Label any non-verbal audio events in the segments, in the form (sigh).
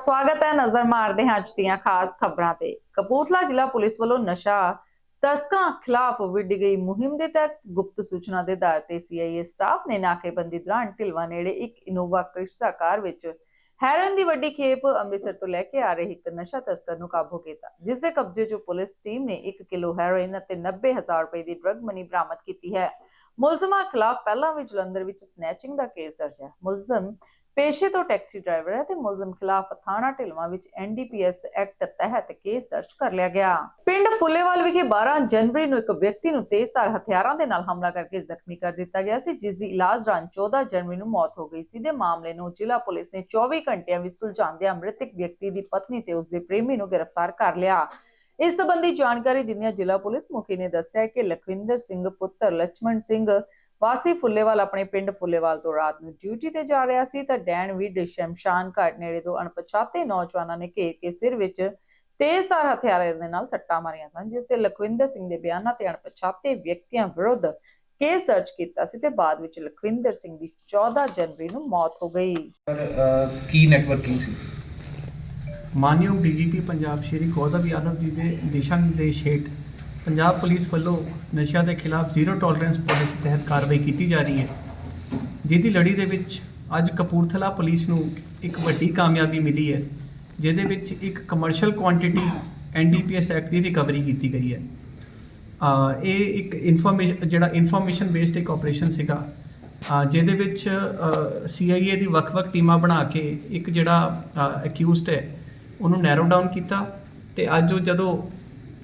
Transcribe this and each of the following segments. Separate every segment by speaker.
Speaker 1: ਸਵਾਗਤ ਹੈ ਨਜ਼ਰ ਮਾਰਦੇ ਹਾਂ ਅੱਜ ਦੀਆਂ ਖਾਸ ਖਬਰਾਂ ਤੇ। ਕਪੂਰਥਲਾ ਜ਼ਿਲ੍ਹਾ ਪੁਲਿਸ ਵੱਲੋਂ ਨਸ਼ਾ ਤਸਕਰਾਂ ਖਿਲਾਫ ਵਿੱਢੀ ਗਈ ਮੁਹਿੰਮ ਦੇ ਤਹਿਤ ਗੁਪਤ ਸੂਚਨਾ ਦੇ ਆਧਾਰ ਤੇ ਸੀਆਈਏ ਸਟਾਫ ਨੇ ਨਾਕੇਬੰਦੀ ਦੌਰਾਨ ਢਿਲਵਾ ਨੇੜੇ ਇੱਕ ਇਨੋਵਾ ਕ੍ਰਿਸਟਾ ਕਾਰ ਵਿੱਚ ਹੈਰਨ ਦੀ ਵੱਡੀ ਖੇਪ ਅੰਮ੍ਰਿਤਸਰ ਤੋਂ ਲੈ ਕੇ ਆ ਰਹੀ ਇੱਕ ਨਸ਼ਾ ਤਸਕਰ ਨੂੰ ਕਾਬੂ ਕੀਤਾ ਜਿਸ ਦੇ ਕਬਜ਼ੇ 'ਚੋਂ ਪੁਲਿਸ ਟੀਮ ਨੇ 1 ਕਿਲੋ ਹੈਰੋਇਨ ਅਤੇ 90000 ਰੁਪਏ ਦੀ ਡਰੱਗ ਮਨੀ ਬਰਾਮਦ ਕੀਤੀ ਹੈ। ਮੁਲਜ਼ਮਾਂ ਖਿਲਾਫ ਪਹਿਲਾਂ ਵੀ ਜਲੰਧਰ ਵਿੱਚ ਸਨੈਚਿੰਗ ਦਾ ਕੇਸ ਦਰਜ ਹੈ। ਮੁਲਜ਼ਮ ਪੇਸ਼ੇ ਤੋਂ ਟੈਕਸੀ ਡਰਾਈਵਰ ਹੈ ਤੇ ਮੁਲਜ਼ਮ ਖਿਲਾਫ ਥਾਣਾ ਢਿਲਵਾ ਵਿੱਚ ਐਨਡੀਪੀਐਸ ਐਕਟ ਤਹਿਤ ਕੇਸ ਦਰਜ ਕਰ ਲਿਆ ਗਿਆ। ਪਿੰਡ ਫੁੱਲੇਵਾਲ ਵਿਖੇ 12 ਜਨਵਰੀ ਨੂੰ ਇੱਕ ਵਿਅਕਤੀ ਨੂੰ ਤੇਜ਼ਧਾਰ ਹਥਿਆਰਾਂ ਦੇ ਨਾਲ ਹਮਲਾ ਕਰਕੇ ਜ਼ਖਮੀ ਕਰ ਦਿੱਤਾ ਗਿਆ ਸੀ, ਜਿਸ ਦੀ ਇਲਾਜ ਦੌਰਾਨ 14 ਜਨਵਰੀ ਨੂੰ ਮੌਤ ਹੋ ਗਈ ਸੀ। ਦੇ ਮਾਮਲੇ ਨੂੰ ਜ਼ਿਲ੍ਹਾ ਪੁਲਿਸ ਨੇ 24 ਘੰਟਿਆਂ ਵਿੱਚ ਸੁਲਝਾਉਂਦਿਆਂ ਮ੍ਰਿਤਕ ਵਿਅਕਤੀ ਦੀ ਪਤਨੀ ਤੇ ਉਸਦੇ ਪ੍ਰੇਮੀ ਨੂੰ ਗ੍ਰਿਫਤਾਰ ਕਰ ਲਿਆ। ਇਸ ਸਬੰਧੀ ਜਾਣਕਾਰੀ ਦਿੰਦਿਆਂ ਜ਼ਿਲ੍ਹਾ ਪੁਲਿਸ ਮੁਖੀ ਨੇ ਦੱਸਿਆ ਕਿ ਲਖਵਿੰਦਰ ਸਿੰਘ, ਪੁੱਤਰ ਲਛਮਣ ਸਿੰਘ ਵਾਸੀ ਫੁੱਲੇਵਾਲ ਆਪਣੇ ਪਿੰਡ ਫੁੱਲੇਵਾਲ ਤੋਂ ਰਾਤ ਨੂੰ ਡਿਊਟੀ ਤੇ ਜਾ ਰਿਹਾ ਸੀ ਤਾਂ ਡੈਨ ਵੀਡ ਸ਼ਮਸ਼ਾਨ ਘਾਟ ਨੇੜੇ ਤੋਂ ਅਣਪਛਾਤੇ ਨੌਜਵਾਨਾਂ ਨੇ ਘੇਰ ਕੇ ਸਿਰ ਵਿੱਚ ਤੇਜ਼ਧਾਰ ਹਥਿਆਰਾਂ ਦੇ ਨਾਲ ਸੱਟਾਂ ਮਾਰੀਆਂ ਸਨ ਜਿਸ ਤੇ ਲਖਵਿੰਦਰ ਸਿੰਘ ਦੇ ਬਿਆਨਾਂ ਤੇ ਅਣਪਛਾਤੇ ਵਿਅਕਤੀਆਂ ਵਿਰੁੱਧ ਕੇਸ ਦਰਜ ਕੀਤਾ ਸੀ ਤੇ ਬਾਅਦ ਵਿੱਚ ਲਖਵਿੰਦਰ ਸਿੰਘ ਦੀ 14 ਜਨਵਰੀ ਨੂੰ ਮੌਤ ਹੋ ਗਈ।
Speaker 2: ਕੀ ਨੈਟਵਰਕਿੰਗ ਸੀ?
Speaker 3: ਮਾਨਯੋਗ ਡੀਜੀਪੀ ਪੰਜਾਬ ਸ਼੍ਰੀ ਗੌਤਮ ਯਾਦਵ ਜੀ ਦੇ ਦਿਸ਼ਾ ਨਿਰਦੇਸ਼ ਹੇਠ ਪੰਜਾਬ ਪੁਲਿਸ ਵੱਲੋਂ ਨਸ਼ਿਆਂ ਦੇ ਖਿਲਾਫ ਜ਼ੀਰੋ ਟੋਲਰੈਂਸ ਪਾਲਿਸੀ ਤਹਿਤ ਕਾਰਵਾਈ ਕੀਤੀ ਜਾ ਰਹੀ ਹੈ, ਜਿਹਦੀ ਲੜੀ ਦੇ ਵਿੱਚ ਅੱਜ ਕਪੂਰਥਲਾ ਪੁਲਿਸ ਨੂੰ ਇੱਕ ਵੱਡੀ ਕਾਮਯਾਬੀ ਮਿਲੀ ਹੈ, ਜਿਹਦੇ ਵਿੱਚ ਇੱਕ ਕਮਰਸ਼ੀਅਲ ਕੁਆਂਟੀਟੀ ਐਨਡੀਪੀਐਸ ਐਕਟ ਦੀ ਰਿਕਵਰੀ ਕੀਤੀ ਗਈ ਹੈ। ਆ ਇਹ ਇੱਕ ਇਨਫੋਰਮੇਸ਼ਨ ਜਿਹੜਾ ਇਨਫੋਰਮੇਸ਼ਨ ਬੇਸਡ ਇੱਕ ਆਪਰੇਸ਼ਨ ਸੀਗਾ ਜਿਹਦੇ ਵਿੱਚ ਸੀਆਈਏ ਦੀ ਵੱਖ-ਵੱਖ ਟੀਮਾਂ ਬਣਾ ਕੇ ਇੱਕ ਜਿਹੜਾ ਅਕਿਊਜ਼ਡ ਹੈ, ਉਹਨੂੰ ਨੈਰੋ ਡਾਊਨ ਕੀਤਾ ਤੇ ਅੱਜ ਉਹ ਜਦੋਂ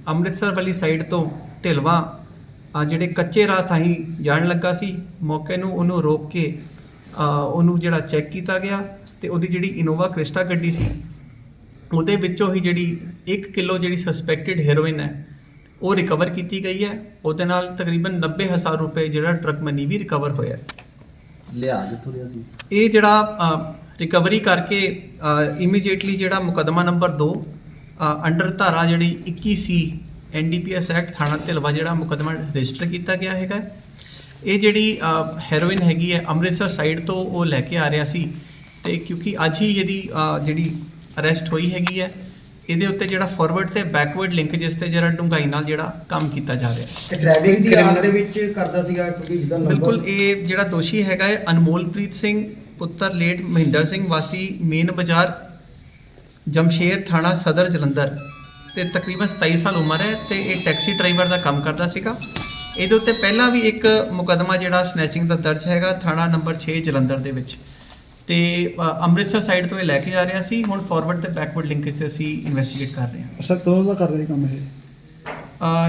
Speaker 3: ਅੰਮ੍ਰਿਤਸਰ ਵਾਲੀ ਸਾਈਡ ਤੋਂ ਢਿਲਵਾ ਅਹ ਜਿਹੜੇ ਕੱਚੇ ਰਾਹ ਥਾਹੀਂ ਜਾਣ ਲੱਗਾ ਸੀ ਮੌਕੇ ਨੂੰ ਉਹਨੂੰ ਰੋਕ ਕੇ ਉਹਨੂੰ ਜਿਹੜਾ ਚੈੱਕ ਕੀਤਾ ਗਿਆ ਤੇ ਉਹਦੀ ਜਿਹੜੀ ਇਨੋਵਾ ਕ੍ਰਿਸਟਾ ਗੱਡੀ ਸੀ ਉਹਦੇ ਵਿੱਚੋਂ ਹੀ ਜਿਹੜੀ 1 ਕਿਲੋ ਜਿਹੜੀ ਸਸਪੈਕਟਡ ਹੈਰੋਇਨ ਹੈ ਉਹ ਰਿਕਵਰ ਕੀਤੀ ਗਈ ਹੈ ਉਹਦੇ ਨਾਲ ਤਕਰੀਬਨ 90000 ਰੁਪਏ ਜਿਹੜਾ ਟਰੱਕ ਮਨੀ ਵੀ ਰਿਕਵਰ ਹੋਇਆ।
Speaker 4: ਲਿਆ ਜਿੱਥੋਂ ਲਿਆ ਸੀ
Speaker 3: ਇਹ ਜਿਹੜਾ ਰਿਕਵਰੀ ਕਰਕੇ ਇਮੀਡੀਏਟਲੀ ਜਿਹੜਾ ਮੁਕਦਮਾ ਨੰਬਰ 2 ਅੰਡਰ ਧਾਰਾ ਜਿਹੜੀ 21 ਸੀ ਐਨਡੀਪੀਐਸ ਐਕਟ ਥਾਣਾ ਢਿਲਵਾ ਜਿਹੜਾ ਮੁਕਦਮਾ ਰਜਿਸਟਰ ਕੀਤਾ ਗਿਆ ਹੈਗਾ। ਇਹ ਜਿਹੜੀ ਹੈਰੋਇਨ ਹੈਗੀ ਹੈ ਅੰਮ੍ਰਿਤਸਰ ਸਾਈਡ ਤੋਂ ਉਹ ਲੈ ਕੇ ਆ ਰਿਹਾ ਸੀ। ਤੇ ਕਿਉਂਕਿ ਅੱਜ ਹੀ ਇਹਦੀ ਜਿਹੜੀ ਅਰੈਸਟ ਹੋਈ ਹੈਗੀ ਹੈ ਇਹਦੇ ਉੱਤੇ ਜਿਹੜਾ ਫਾਰਵਰਡ ਤੇ ਬੈਕਵਰਡ ਲਿੰਕ ਜਿਸ ਤੇ ਜਿਹੜਾ ਡੂੰਘਾਈ ਨਾਲ ਜਿਹੜਾ ਕੰਮ ਕੀਤਾ ਜਾ ਰਿਹਾ। ਹੈ
Speaker 4: ਡਰਾਈਵਿੰਗ ਦੀ ਹਾਲਤ ਦੇ ਵਿੱਚ ਕਰਦਾ ਸੀਗਾ ਕਿਉਂਕਿ ਜਿੱਦਾਂ ਨੰਬਰ
Speaker 3: ਬਿਲਕੁਲ ਇਹ ਜਿਹੜਾ ਦੋਸ਼ੀ ਹੈਗਾ ਹੈ ਅਨਮੋਲਪ੍ਰੀਤ ਸਿੰਘ ਪੁੱਤਰ ਲੇਟ ਮਹਿੰਦਰ ਸਿੰਘ ਵਾਸੀ ਮੇਨ ਬਾਜ਼ਾਰ ਜਮਸ਼ੇਰ ਥਾਣਾ ਸਦਰ ਜਲੰਧਰ ਤੇ ਤਕਰੀਬਨ 27 ਸਾਲ ਉਮਰ ਹੈ ਤੇ ਇਹ ਟੈਕਸੀ ਡਰਾਈਵਰ ਦਾ ਕੰਮ ਕਰਦਾ ਸੀਗਾ। ਇਹਦੇ ਉੱਤੇ ਪਹਿਲਾਂ ਵੀ ਇੱਕ ਮੁਕਦਮਾ ਜਿਹੜਾ ਸਨੈਚਿੰਗ ਦਾ ਦਰਜ ਹੈਗਾ ਥਾਣਾ ਨੰਬਰ 6 ਜਲੰਧਰ ਦੇ ਵਿੱਚ। ਤੇ ਅੰਮ੍ਰਿਤਸਰ ਸਾਈਡ ਤੋਂ ਇਹ ਲੈ ਕੇ ਜਾ ਰਿਹਾ ਸੀ ਹੁਣ ਫਾਰਵਰਡ ਤੇ ਬੈਕਵਰਡ ਲਿੰਕੇਜ ਤੇ ਅਸੀਂ ਇਨਵੈਸਟੀਗੇਟ ਕਰ ਰਹੇ ਹਾਂ।
Speaker 5: ਸਰ ਕਦੋਂ ਦਾ ਕਰ ਰਹੇ ਕੰਮ ਇਹ?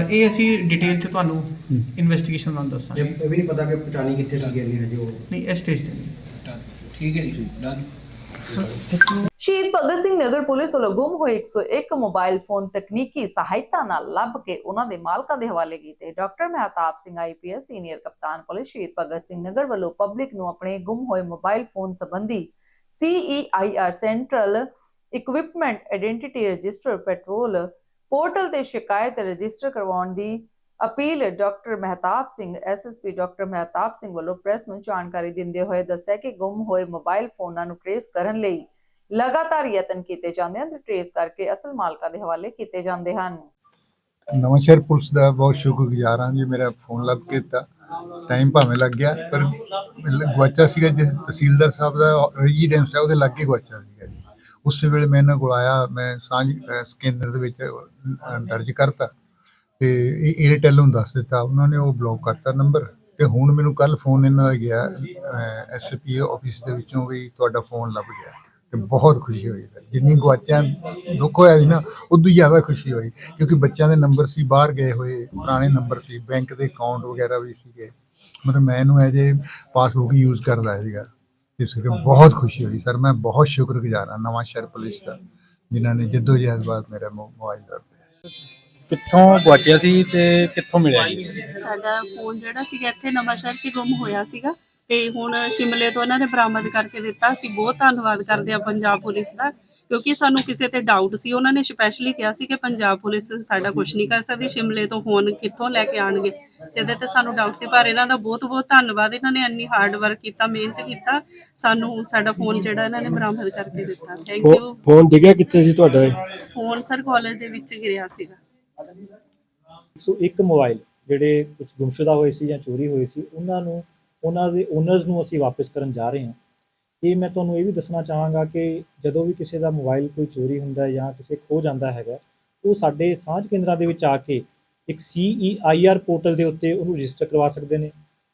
Speaker 3: ਅ, ਇਹ ਅਸੀਂ ਡਿਟੇਲ ਚ ਤੁਹਾਨੂੰ ਇਨਵੈਸਟੀਗੇਸ਼ਨ ਨਾਲ ਦੱਸਾਂਗੇ।
Speaker 4: ਇਹ ਵੀ ਨਹੀਂ ਪਤਾ ਕਿ ਪਟਾਣੀ ਕਿੱਥੇ ਲੱਗੀ ਨਹੀਂ ਹਜੇ ਉਹ।
Speaker 3: ਨਹੀਂ ਇਸ ਸਟੇਜ ਤੇ ਨਹੀਂ।
Speaker 2: ਠੀਕ ਹੈ ਜੀ ਡਨ
Speaker 1: ਸ਼ਹੀਦ ਭਗਤ ਸਿੰਘ ਨਗਰ ਪੁਲਿਸ ਵੱਲੋਂ ਗੁੰਮ ਹੋਏ 101 ਮੋਬਾਈਲ ਫੋਨ ਤਕਨੀਕੀ ਸਹਾਇਤਾ ਨਾਲ ਲੱਭ ਕੇ ਉਹਨਾਂ ਦੇ ਮਾਲਕਾਂ ਦੇ ਹਵਾਲੇ ਕੀਤੇ। Doctor Mehtab Singh IPS senior ਕਪਤਾਨ ਪੁਲਿਸ ਸ਼ਹੀਦ ਭਗਤ ਸਿੰਘ ਨਗਰ ਵੱਲੋਂ ਪਬਲਿਕ ਨੂੰ ਆਪਣੇ ਗੁੰਮ ਹੋਏ ਮੋਬਾਈਲ ਫੋਨ ਸੰਬੰਧੀ CEIR central equipment identity register petrol portal ਤੇ ਸ਼ਿਕਾਇਤ ਰਜਿਸਟਰ ਕਰਵਾਉਣ ਦੀ appeal doctor Mehtab Singh SSP doctor Mehtab Singh ਵੱਲੋਂ ਪ੍ਰੈਸ ਨੂੰ ਜਾਣਕਾਰੀ ਦਿੰਦੇ ਹੋਏ ਦੱਸਿਆ ਕਿ ਗੁੰਮ ਹੋਏ ਮੋਬਾਈਲ ਫੋਨਾਂ ਨੂੰ ਟ੍ਰੇਸ ਕਰਨ ਲਈ ਲਗਾਤਾਰ ਯਤਨ ਕੀਤੇ ਜਾਂਦੇ ਹਨ ਤੇ ਟ੍ਰੇਸ ਕਰਕੇ ਅਸਲ ਮਾਲਕਾਂ ਦੇ ਹਵਾਲੇ ਕੀਤੇ ਜਾਂਦੇ ਹਨ।
Speaker 6: ਨਵਾਂਸ਼ਹਿਰ ਪੁਲਿਸ ਦਾ ਬਹੁਤ ਸ਼ੁਕਰਗੁਜ਼ਾਰ ਹਾਂ ਜੀ, ਮੇਰਾ ਫੋਨ ਲੱਭ ਕੇ ਦਿੱਤਾ ਟਾਈਮ ਭਾਵੇਂ ਲੱਗ ਗਿਆ, ਪਰ ਗਵਾਚਾ ਸੀਗਾ ਜਿਸ ਤਹਿਸੀਲਦਾਰ ਸਾਹਿਬ ਦਾ ਰੈਜ਼ੀਡੈਂਸ ਹੈ, ਉਹਦੇ ਲਾਗੇ ਗਵਾਚਾ ਸੀਗਾ ਜੀ। ਉਸੇ ਵੇਲੇ ਮੈਂ ਇਹਨਾਂ ਕੋਲ ਆਇਆ, ਮੈਂ ਸਾਂਝ ਕੇਂਦਰ ਦੇ ਵਿੱਚ ਦਰਜ ਕਰਤਾ ਤੇ ਏਅਰਟੈਲ ਨੂੰ ਦੱਸ ਦਿੱਤਾ, ਉਹਨਾਂ ਨੇ ਉਹ ਬਲੌਕ ਕਰਤਾ ਨੰਬਰ ਤੇ ਹੁਣ ਮੈਨੂੰ ਕੱਲ ਫੋਨ ਇਹਨਾਂ ਦਾ ਗਿਆ ਐਸਪੀ ਆਫਿਸ ਦੇ ਵਿੱਚੋਂ ਵੀ ਤੁਹਾਡਾ ਫੋਨ ਲੱਭ ਗਿਆ। ਤੇ ਬਹੁਤ ਖੁਸ਼ੀ ਹੋਈ ਸਰ। ਜਿੰਨੀ ਗਵਾਚਿਆਂ ਦੁੱਖ ਹੋਇਆ ਸੀ ਨਾ ਉਦੋਂ ਜ਼ਿਆਦਾ ਖੁਸ਼ੀ ਹੋਈ। ਕਿਉਂਕਿ ਬੱਚਿਆਂ ਦੇ ਨੰਬਰ ਸੀ ਬਾਹਰ ਗਏ ਹੋਏ ਪੁਰਾਣੇ ਨੰਬਰ ਸੀ ਬੈਂਕ ਦੇ ਅਕਾਊਂਟ ਵਗੈਰਾ ਵੀ ਸੀਗੇ। ਮਤਲਬ ਮੈਂ ਇਹਨੂੰ ਐਜ ਏ ਪਾਸਬੁੱਕ ਯੂਜ਼ ਕਰਦਾ ਸੀਗਾ। ਇਸ ਕਰਕੇ ਬਹੁਤ ਖੁਸ਼ੀ ਹੋਈ। ਸਰ ਮੈਂ ਬਹੁਤ ਸ਼ੁਕਰਗੁਜ਼ਾਰ ਹਾਂ ਨਵਾਂ ਸ਼ਹਿਰ ਪੁਲਿਸ ਦਾ ਜਿਨ੍ਹਾਂ ਨੇ ਜਦੋਜਹਿਦ ਬਾਅਦ ਮੇਰਾ ਮੋਬਾਈਲ ਦਾ
Speaker 5: ਕਿੱਥੋਂ ਗਵਾਚਿਆ ਸੀ ਤੇ ਕਿੱਥੋਂ ਮਿਲਿਆ ਜੀ?
Speaker 7: ਸਾਡਾ ਫੋਨ ਜਿਹੜਾ ਸੀਗਾ ਇੱਥੇ ਨਵਾਂ ਸ਼ਹਿਰ 'ਚ ਗੁੰਮ ਹੋਇਆ ਸੀਗਾ। ਤੇ ਹੁਣ ਸ਼ਿਮਲੇ ਤੋਂ ਉਹਨਾਂ ਨੇ ਬਰਾਮਦ ਕਰਕੇ ਦਿੱਤਾ। ਅਸੀਂ ਬਹੁਤ ਧੰਨਵਾਦ ਕਰਦੇ ਆ ਪੰਜਾਬ ਪੁਲਿਸ ਦਾ ਕਿਉਂਕਿ ਸਾਨੂੰ ਕਿਸੇ ਤੇ ਡਾਊਟ ਸੀ। ਉਹਨਾਂ ਨੇ ਸਪੈਸ਼ਲੀ ਕਿਹਾ ਸੀ ਕਿ ਪੰਜਾਬ ਪੁਲਿਸ ਸਾਡਾ ਕੁਝ ਨਹੀਂ ਕਰ ਸਕਦੀ ਸ਼ਿਮਲੇ ਤੋਂ ਫੋਨ ਕਿੱਥੋਂ ਲੈ ਕੇ ਆਣਗੇ? ਤੇ ਇਹਦੇ ਤੇ ਸਾਨੂੰ ਡਾਊਟ ਸੀ ਪਰ ਇਹਨਾਂ ਦਾ ਬਹੁਤ ਬਹੁਤ ਧੰਨਵਾਦ। ਇਹਨਾਂ ਨੇ ਇੰਨੀ ਹਾਰਡ ਵਰਕ ਕੀਤਾ ਮਿਹਨਤ ਕੀਤਾ ਸਾਨੂੰ ਸਾਡਾ ਫੋਨ ਜਿਹੜਾ ਇਹਨਾਂ ਨੇ ਬਰਾਮਦ ਕਰਕੇ ਦਿੱਤਾ। ਥੈਂਕ ਯੂ
Speaker 8: ਫੋਨ ਡਿੱਗਿਆ ਕਿੱਥੇ ਸੀ ਤੁਹਾਡਾ?
Speaker 7: ਫੋਨ ਸਰ ਕਾਲਜ ਦੇ ਵਿੱਚ ਗਿਰਿਆ ਸੀਗਾ।
Speaker 9: ਸੋ ਇੱਕ ਮੋਬਾਈਲ ਜਿਹੜੇ ਕੁਝ ਗੁੰਮਸ਼ੁਦਾ ਹੋਏ ਸੀ ਜਾਂ ਚੋਰੀ ਹੋਏ ਸੀ ਉਹਨਾਂ ਨੂੰ ਉਹਨਾਂ ਦੇ ਓਨਰਸ ਨੂੰ ਅਸੀਂ ਵਾਪਸ ਕਰਨ ਜਾ ਰਹੇ ਹਾਂ। ਇਹ ਮੈਂ ਤੁਹਾਨੂੰ ਇਹ ਵੀ ਦੱਸਣਾ ਚਾਹਾਂਗਾ ਕਿ ਜਦੋਂ ਵੀ ਕਿਸੇ ਦਾ ਮੋਬਾਈਲ ਕੋਈ ਚੋਰੀ ਹੁੰਦਾ ਹੈ ਜਾਂ ਕਿਸੇ ਖੋ ਜਾਂਦਾ ਹੈਗਾ, ਉਹ ਸਾਡੇ ਸਾਂਝ ਕੇਂਦਰਾਂ ਦੇ ਵਿੱਚ ਆ ਕੇ ਇੱਕ CEIR ਪੋਰਟਲ ਦੇ ਉੱਤੇ ਉਹਨੂੰ ਰਜਿਸਟਰ ਕਰਵਾ ਸਕਦੇ ਨੇ।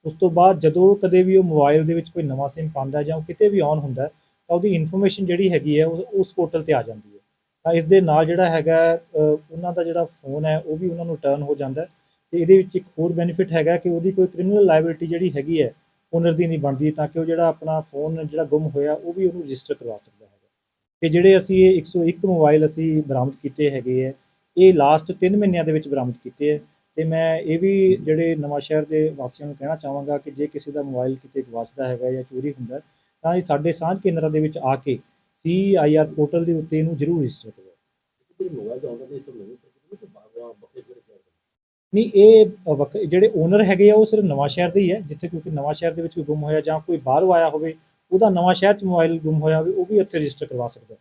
Speaker 9: ਉਸ ਤੋਂ ਬਾਅਦ ਜਦੋਂ ਕਦੇ ਵੀ ਉਹ ਮੋਬਾਈਲ ਦੇ ਵਿੱਚ ਕੋਈ ਨਵਾਂ SIM ਪਾਉਂਦਾ ਜਾਂ ਉਹ ਕਿਤੇ ਵੀ ਔਨ ਹੁੰਦਾ, ਤਾਂ ਉਹਦੀ ਇਨਫੋਰਮੇਸ਼ਨ ਜਿਹੜੀ ਹੈਗੀ ਹੈ, ਉਹ ਉਸ ਪੋਰਟਲ ਤੇ ਆ ਜਾਂਦੀ ਹੈ। ਤਾਂ ਇਸ ਦੇ ਨਾਲ ਜਿਹੜਾ ਹੈਗਾ ਉਹਨਾਂ ਦਾ ਜਿਹੜਾ ਫੋਨ ਹੈ, ਉਹ ਵੀ ਉਹਨਾਂ ਨੂੰ ਟਰਨ ਹੋ ਜਾਂਦਾ ਤੇ ਇਹਦੇ ਵਿੱਚ ਇੱਕ ਹੋਰ ਬੈਨੀਫਿਟ ਹੈਗਾ ਕਿ ਉਹਦੀ ਕੋਈ ਕ੍ਰਿਮੀਨਲ ਲਾਇਬਿਲਿਟੀ ਜਿਹੜੀ ਹੈਗੀ ਹੈ ਓਨਰ ਦੀ ਨਹੀਂ ਬਣਦੀ, ਤਾਂ ਕਿ ਉਹ ਜਿਹੜਾ ਆਪਣਾ ਫੋਨ ਜਿਹੜਾ ਗੁੰਮ ਹੋਇਆ, ਉਹ ਵੀ ਉਹਨੂੰ ਰਜਿਸਟਰ ਕਰਵਾ ਸਕਦਾ ਹੈਗਾ। ਤੇ ਜਿਹੜੇ ਅਸੀਂ ਇਹ 101 ਮੋਬਾਈਲ ਅਸੀਂ ਬਰਾਮਦ ਕੀਤੇ ਹੈਗੇ ਹੈ, ਇਹ ਲਾਸਟ 3 ਮਹੀਨਿਆਂ ਦੇ ਵਿੱਚ ਬਰਾਮਦ ਕੀਤੇ ਹੈ। ਤੇ ਮੈਂ ਇਹ ਵੀ ਜਿਹੜੇ ਨਵਾਂ ਸ਼ਹਿਰ ਦੇ ਵਾਸੀਆਂ ਨੂੰ ਕਹਿਣਾ ਚਾਹਾਂਗਾ ਕਿ ਜੇ ਕਿਸੇ ਦਾ ਮੋਬਾਈਲ ਕਿਤੇ ਗਵਾਚਦਾ ਹੈਗਾ ਜਾਂ ਚੋਰੀ ਹੁੰਦਾ, ਤਾਂ ਇਹ ਸਾਡੇ ਸਾਂਝ ਕੇਂਦਰਾਂ ਦੇ ਵਿੱਚ ਆ ਕੇ CIR ਪੋਰਟਲ ਦੇ ਉੱਤੇ ਇਹਨੂੰ ਜ਼ਰੂਰ ਰਜਿਸਟਰ ਕਰੋ। ਨਹੀਂ ਇਹ ਜਿਹੜੇ ਓਨਰ ਹੈਗੇ ਆ ਉਹ ਸਿਰਫ ਨਵਾਂ ਸ਼ਹਿਰ ਦੇ ਹੀ ਹੈ ਜਿੱਥੇ ਕਿਉਂਕਿ ਨਵਾਂ ਸ਼ਹਿਰ ਦੇ ਵਿੱਚ ਕੋਈ ਗੁੰਮ ਹੋਇਆ ਜਾਂ ਕੋਈ ਬਾਹਰੋਂ ਆਇਆ ਹੋਵੇ ਉਹਦਾ ਨਵਾਂ ਸ਼ਹਿਰ 'ਚ ਮੋਬਾਈਲ ਗੁੰਮ ਹੋਇਆ ਹੋਵੇ ਉਹ ਵੀ ਉੱਥੇ ਰਜਿਸਟਰ ਕਰਵਾ ਸਕਦਾ ਹੈ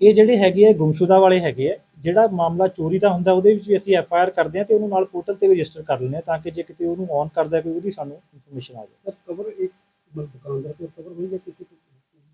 Speaker 9: ਇਹ ਜਿਹੜੇ ਹੈਗੇ ਆ ਗੁੰਮਸ਼ੁਦਾ ਵਾਲੇ ਹੈਗੇ ਆ ਜਿਹੜਾ ਮਾਮਲਾ ਚੋਰੀ ਦਾ ਹੁੰਦਾ ਉਹਦੇ ਵਿੱਚ ਵੀ ਅਸੀਂ ਐਫ ਆਈ ਆਰ ਕਰਦੇ ਆ ਤੇ ਉਹਨੂੰ ਨਾਲ ਪੋਰਟਲ ਤੇ ਰਜਿਸਟਰ ਕਰ ਲੈਂਦੇ ਆ ਤਾਂ ਕਿ ਜੇ ਕਿਤੇ ਉਹਨੂੰ ਔਨ ਕਰਦਾ ਕੋਈ ਉਹਦੀ ਸਾਨੂੰ ਇਨਫੋਰਮੇਸ਼ਨ ਆ ਜਾਵੇ।
Speaker 8: ਕਵਰ ਇੱਕ ਦੁਕਾਨਦਾਰ ਤੋਂ ਕਵਰ ਹੋਈ ਜਾਂ ਕਿਸੇ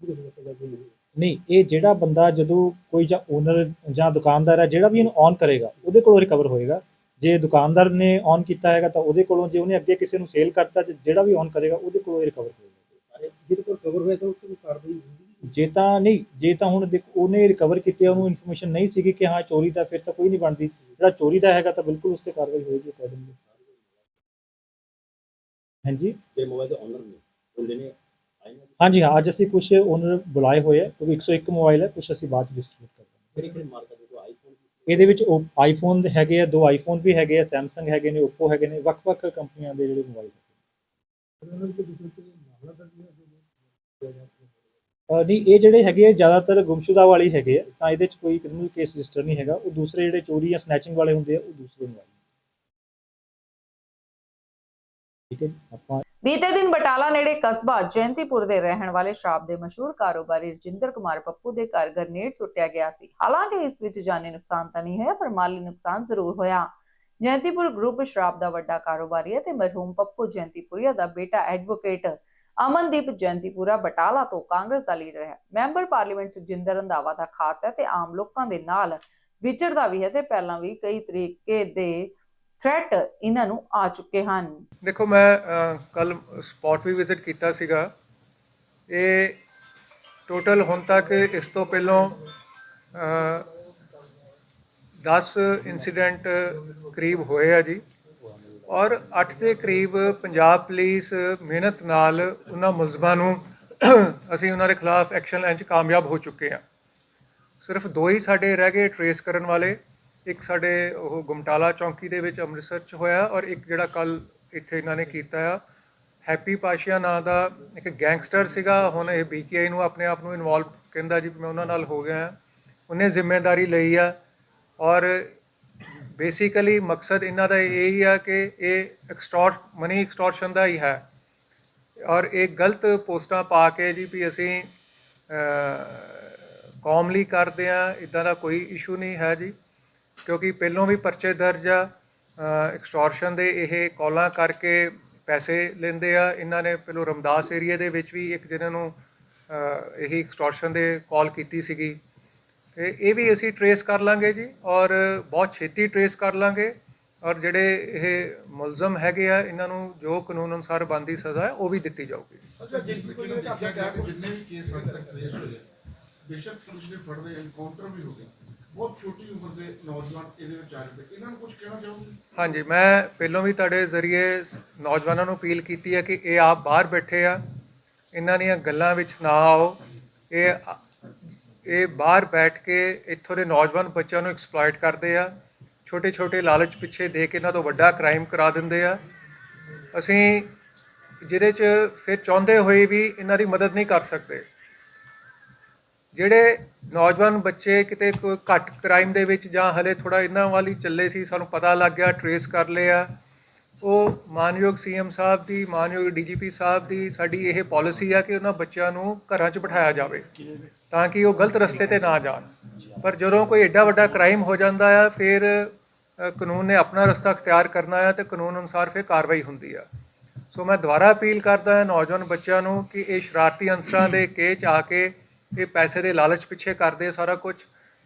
Speaker 9: ਨਹੀਂ ਇਹ ਜਿਹੜਾ ਬੰਦਾ ਜਦੋਂ ਕੋਈ ਜਾਂ ਓਨਰ ਜਾਂ ਦੁਕਾਨਦਾਰ ਹੈ ਜਿਹੜਾ ਵੀ ਇਹਨੂੰ ਔਨ ਕਰੇਗਾ ਉਹਦੇ ਕੋਲੋਂ ਰਿਕਵਰ ਹੋਏਗਾ। ਜੇ ਦੁਕਾਨਦਾਰ ਨੇ ਔਨ ਕੀਤਾ ਹੈਗਾ ਤਾਂ ਉਹਦੇ ਕੋਲੋਂ ਜੇ ਉਹਨੇ ਅੱਗੇ ਕਿਸੇ ਨੂੰ ਸੇਲ ਕਰਤਾ ਤੇ ਜਿਹੜਾ ਵੀ ਔਨ ਕਰੇਗਾ ਉਹਦੇ ਕੋਲੋਂ ਰਿਕਵਰ ਹੋਏਗਾ।
Speaker 8: ਜਿਹਦੇ ਕੋਲ ਕਵਰ ਹੋਇਆ ਤਾਂ ਉਸ ਨੂੰ ਕਾਰਵਾਈ ਹੁੰਦੀ
Speaker 9: ਜੇ ਤਾਂ ਨਹੀਂ ਜੇ ਤਾਂ ਹੁਣ ਦੇਖ ਉਹਨੇ ਰਿਕਵਰ ਕੀਤੇ ਉਹਨੂੰ ਇਨਫੋਰਮੇਸ਼ਨ ਨਹੀਂ ਸੀਗੀ ਕਿ ਹਾਂ ਚੋਰੀ ਦਾ ਫਿਰ ਤਾਂ ਕੋਈ ਨਹੀਂ ਬਣਦੀ। ਜਿਹੜਾ ਚੋਰੀ ਦਾ ਹੈਗਾ ਤਾਂ ਬਿਲਕੁਲ ਉਸ ਤੇ ਕਾਰਵਾਈ ਹੋਏਗੀ ਅਕੋਰਡਿੰਗਲੀ ਹਾਂਜੀ।
Speaker 8: ਤੇ ਮੋਬਾਈਲ ਦੇ ਓਨਰ ਨੇ ਬੰਦੇ ਨੇ ਆਏ ਨੇ
Speaker 9: ਹਾਂਜੀ ਹਾਂ ਅੱਜ ਅਸੀਂ ਕੁਝ ਓਨਰ ਬੁਲਾਏ ਹੋਏ ਆ ਕਿਉਂਕਿ 101 ਮੋਬਾਈਲ ਹੈ ਕੁਝ ਅਸੀਂ ਬਾਅਦ ਡਿਸਟ੍ਰੀਬਿਊਟ ਕਰ ਦਾਂਗੇ।
Speaker 8: ਕਿਹੜੇ ਮਾਰਕਾ ਦੇ? ਕੋ ਆਈਫੋਨ
Speaker 9: ਇਹਦੇ ਵਿੱਚ ਆਈਫੋਨ ਹੈਗੇ ਆ ਦੋ ਆਈਫੋਨ ਵੀ ਹੈਗੇ ਆ ਸੈਮਸੰਗ ਹੈਗੇ ਨੇ ਓਪੋ ਹੈਗੇ ਨੇ ਵੱਖ-ਵੱਖ ਕੰਪਨੀਆਂ ਦੇ ਜਿਹੜੇ ਮੋਬਾਈਲ ਹੈਗੇ ਨਹੀਂ ਇਹ ਜਿਹੜੇ ਹੈਗੇ ਆ ਜ਼ਿਆਦਾਤਰ ਗੁੰਮਸ਼ੁਦਾ ਵਾਲੇ ਹੈਗੇ ਆ ਤਾਂ ਇਹਦੇ ਵਿੱਚ ਕੋਈ ਕ੍ਰਿਮੀਨਲ ਕੇਸ ਰਜਿਸਟਰ ਨਹੀਂ ਹੈਗਾ। ਉਹ ਦੂਸਰੇ ਜਿਹੜੇ ਚੋਰੀ ਜਾਂ ਸਨੈਚਿੰਗ ਵਾਲੇ ਹੁੰਦੇ ਆ ਉਹ ਦੂਸਰੇ ਮੋਬਾਈਲ ਠੀਕ ਹੈ ਆਪਾਂ
Speaker 1: ਬੀਤੇ ਦਿਨ ਬਟਾਲਾ ਨੇੜੇ ਕਸਬਾ ਜੈਂਤੀਪੁਰ ਦੇ ਰਹਿਣ ਵਾਲੇ ਸ਼ਰਾਬ ਦੇ ਮਸ਼ਹੂਰ ਕਾਰੋਬਾਰੀ ਰਜਿੰਦਰ ਕੁਮਾਰ ਪੱਪੂ ਦੇ ਘਰ ਗ੍ਰਨੇਡ ਸੁੱਟਿਆ ਗਿਆ ਸੀ। ਹਾਲਾਂਕਿ ਇਸ ਵਿੱਚ ਜਾਨੀ ਨੁਕਸਾਨ ਤਾਂ ਨਹੀਂ ਹੋਇਆ, ਪਰ ਮਾਲੀ ਨੁਕਸਾਨ ਜ਼ਰੂਰ ਹੋਇਆ। ਜੈਂਤੀਪੁਰ ਗਰੁੱਪ ਸ਼ਰਾਬ ਦਾ ਵੱਡਾ ਕਾਰੋਬਾਰੀ ਹੈ ਤੇ ਮਰਹੂਮ ਪੱਪੂ ਜੈਂਤੀਪੁਰੀਆ ਦਾ ਬੇਟਾ ਐਡਵੋਕੇਟ ਅਮਨਦੀਪ ਜੈਂਤੀਪੁਰਾ ਬਟਾਲਾ ਤੋਂ ਕਾਂਗਰਸ ਦਾ ਲੀਡਰ ਹੈ। ਮੈਂਬਰ ਪਾਰਲੀਮੈਂਟ ਸੁਖਜਿੰਦਰ ਰੰਧਾਵਾ ਦਾ ਖਾਸ ਹੈ ਤੇ ਆਮ ਲੋਕਾਂ ਦੇ ਨਾਲ ਵਿਚਰਦਾ ਵੀ ਹੈ ਤੇ ਪਹਿਲਾਂ ਵੀ ਕਈ ਤਰੀਕੇ ਦੇ ਥ੍ਰੈਟ ਇਹਨਾਂ ਨੂੰ ਆ ਚੁੱਕੇ ਹਨ।
Speaker 10: ਦੇਖੋ ਮੈਂ ਕੱਲ ਸਪੌਟ ਵੀ ਵਿਜ਼ਿਟ ਕੀਤਾ ਸੀਗਾ। ਇਹ ਟੋਟਲ ਹੁਣ ਤੱਕ ਇਸ ਤੋਂ ਪਹਿਲਾਂ ਅ, 10 ਇਨਸੀਡੈਂਟ ਕਰੀਬ ਹੋਏ ਆ ਜੀ। ਔਰ 8 ਦੇ ਕਰੀਬ ਪੰਜਾਬ ਪੁਲਿਸ ਮਿਹਨਤ ਨਾਲ ਉਹਨਾਂ ਮੁਲਜ਼ਮਾਂ ਨੂੰ (clears throat) ਅਸੀਂ ਉਹਨਾਂ ਦੇ ਖਿਲਾਫ ਐਕਸ਼ਨ ਲੈਣ 'ਚ ਕਾਮਯਾਬ ਹੋ ਚੁੱਕੇ ਆ। ਸਿਰਫ ਦੋ ਹੀ ਸਾਡੇ ਰਹਿ ਗਏ ਟਰੇਸ ਕਰਨ ਵਾਲੇ। ਇੱਕ ਸਾਡੇ ਉਹ ਗੁਮਟਾਲਾ ਚੌਂਕੀ ਦੇ ਵਿੱਚ ਅੰਮ੍ਰਿਤਸਰ 'ਚ ਹੋਇਆ ਔਰ ਇੱਕ ਜਿਹੜਾ ਕੱਲ ਇੱਥੇ ਇਹਨਾਂ ਨੇ ਕੀਤਾ ਆ, ਹੈਪੀ ਪਾਸ਼ੀਆ ਨਾਂ ਦਾ ਇੱਕ ਗੈਂਗਸਟਰ ਸੀਗਾ, ਹੁਣ ਇਹ ਬੀਕੇਆਈ ਨੂੰ ਆਪਣੇ ਆਪ ਨੂੰ ਇਨਵੋਲਵ ਕਹਿੰਦਾ ਜੀ ਮੈਂ ਉਹਨਾਂ ਨਾਲ ਹੋ ਗਿਆ ਹਾਂ। ਉਹਨੇ ਜ਼ਿੰਮੇਵਾਰੀ ਲਈ ਆ ਔਰ ਬੇਸਿਕਲੀ ਮਕਸਦ ਇਹਨਾਂ ਦਾ ਇਹ ਹੀ ਆ ਕਿ ਇਹ ਐਕਸਟੋਰਟ ਮਨੀ ਐਕਸਟੋਰਸ਼ਨ ਦਾ ਹੀ ਹੈ ਔਰ ਇਹ ਗਲਤ ਪੋਸਟਾਂ ਪਾ ਕੇ ਜੀ ਵੀ ਅਸੀਂ ਕੌਮਲੀ ਕਰਦੇ ਆ, ਇਦਾਂ ਦਾ ਕੋਈ ਇਸ਼ੂ ਨਹੀਂ ਹੈ ਜੀ ਕਿਉਂਕਿ ਪਹਿਲੋਂ ਵੀ ਪਰਚੇ ਦਰਜ ਆ ਐਕਸਟੋਰਸ਼ਨ ਦੇ ਇਹ ਕਾਲਾਂ ਕਰਕੇ ਪੈਸੇ ਲੈਂਦੇ ਆ। ਇਹਨਾਂ ਨੇ ਪਹਿਲੋਂ ਰਮਦਾਸ ਏਰੀਆ ਦੇ ਵਿੱਚ ਵੀ ਇੱਕ ਜਿਹਨਾਂ ਨੂੰ ਇਹੀ ਐਕਸਟੋਰਸ਼ਨ ਦੇ ਕਾਲ ਕੀਤੀ ਸੀਗੀ। ਤੇ ਇਹ ਵੀ ਅਸੀਂ ਟਰੇਸ ਕਰ ਲਾਂਗੇ ਜੀ ਔਰ ਬਹੁਤ ਛੇਤੀ ਟਰੇਸ ਕਰ ਲਾਂਗੇ ਔਰ ਜਿਹੜੇ ਇਹ ਮੁਲਜ਼ਮ ਹੈਗੇ ਆ, ਇਹਨਾਂ ਨੂੰ ਜੋ ਕਾਨੂੰਨ ਅਨੁਸਾਰ ਬਣਦੀ ਸਜ਼ਾ ਹੈ, ਉਹ ਵੀ ਦਿੱਤੀ ਜਾਊਗੀ।
Speaker 11: ਜਿੰਨੇ ਵੀ ਕੇਸ ਅੱਜ ਤੱਕ ਟ੍ਰੇਸ ਹੋਏ ਬੇਸ਼ੱਕ ਪੁਲਿਸ ਨੇ ਫੜਦੇ ਐਨਕਾਊਂਟਰ ਵੀ ਹੋ ਗਿਆ ਬਹੁਤ ਛੋਟੀ ਉਮਰ ਦੇ ਨੌਜਵਾਨ ਇਹਦੇ ਵਿੱਚ ਆ ਜਾਂਦੇ ਇਹਨਾਂ ਨੂੰ ਕੁਝ ਕਹਿਣਾ ਚਾਹੋਗੇ?
Speaker 10: ਹਾਂਜੀ, ਮੈਂ ਪਹਿਲਾਂ ਵੀ ਤੁਹਾਡੇ ਜ਼ਰੀਏ ਨੌਜਵਾਨਾਂ ਨੂੰ ਅਪੀਲ ਕੀਤੀ ਹੈ ਕਿ ਇਹ ਆਪ ਬਾਹਰ ਬੈਠੇ ਆ, ਇਹਨਾਂ ਦੀਆਂ ਗੱਲਾਂ ਵਿੱਚ ਨਾ ਆਓ। ਇਹ ਇਹ ਬਾਹਰ ਬੈਠ ਕੇ ਇੱਥੋਂ ਦੇ ਨੌਜਵਾਨ ਬੱਚਿਆਂ ਨੂੰ ਐਕਸਪਲੋਇਟ ਕਰਦੇ ਆ। ਛੋਟੇ ਛੋਟੇ ਲਾਲਚ ਪਿੱਛੇ ਦੇ ਕੇ ਇਹਨਾਂ ਤੋਂ ਵੱਡਾ ਕ੍ਰਾਈਮ ਕਰਾ ਦਿੰਦੇ ਆ। ਅਸੀਂ ਜਿਹਦੇ 'ਚ ਫਿਰ ਚਾਹੁੰਦੇ ਹੋਏ ਵੀ ਇਹਨਾਂ ਦੀ ਮਦਦ ਨਹੀਂ ਕਰ ਸਕਦੇ। ਜਿਹੜੇ ਨੌਜਵਾਨ ਬੱਚੇ ਕਿਤੇ ਕੋਈ ਘੱਟ ਕ੍ਰਾਈਮ ਦੇ ਵਿੱਚ ਜਾਂ ਹਲੇ ਥੋੜਾ ਇਹਨਾਂ ਵਾਲੀ ਚੱਲੇ ਸੀ, ਸਾਨੂੰ ਪਤਾ ਲੱਗ ਗਿਆ ਟਰੇਸ ਕਰ ਲਿਆ। ਉਹ ਮਾਨਯੋਗ ਸੀਐਮ ਸਾਹਿਬ ਦੀ, ਮਾਨਯੋਗ ਡੀਜੀਪੀ ਸਾਹਿਬ ਦੀ ਸਾਡੀ ਇਹ ਪਾਲਿਸੀ ਆ ਕਿ ਉਹਨਾਂ ਬੱਚਿਆਂ ਨੂੰ ਘਰਾਂ 'ਚ ਬਿਠਾਇਆ ਜਾਵੇ ਤਾਂ ਕਿ ਉਹ ਗਲਤ ਰਸਤੇ ਤੇ ਨਾ ਜਾਣ। ਪਰ ਜਦੋਂ ਕੋਈ ਐਡਾ ਵੱਡਾ ਕ੍ਰਾਈਮ ਹੋ ਜਾਂਦਾ ਆ, ਫਿਰ ਕਾਨੂੰਨ ਨੇ ਆਪਣਾ ਰਸਤਾ ਅਖਤਿਆਰ ਕਰਨਾ ਆ ਤੇ ਕਾਨੂੰਨ ਅਨੁਸਾਰ ਫਿਰ ਕਾਰਵਾਈ ਹੁੰਦੀ ਆ। ਸੋ ਮੈਂ ਦੁਬਾਰਾ ਅਪੀਲ ਕਰਦਾ ਹਾਂ ਨੌਜਵਾਨ ਬੱਚਿਆਂ ਨੂੰ ਕਿ ਇਹ ਸ਼ਰਾਰਤੀ ਅੰਸਰਾਂ ਦੇ ਕੇਚ ਆ ਕੇ ਇਹ ਪੈਸੇ ਦੇ ਲਾਲਚ ਪਿੱਛੇ ਕਰਦੇ ਆ ਸਾਰਾ ਕੁਝ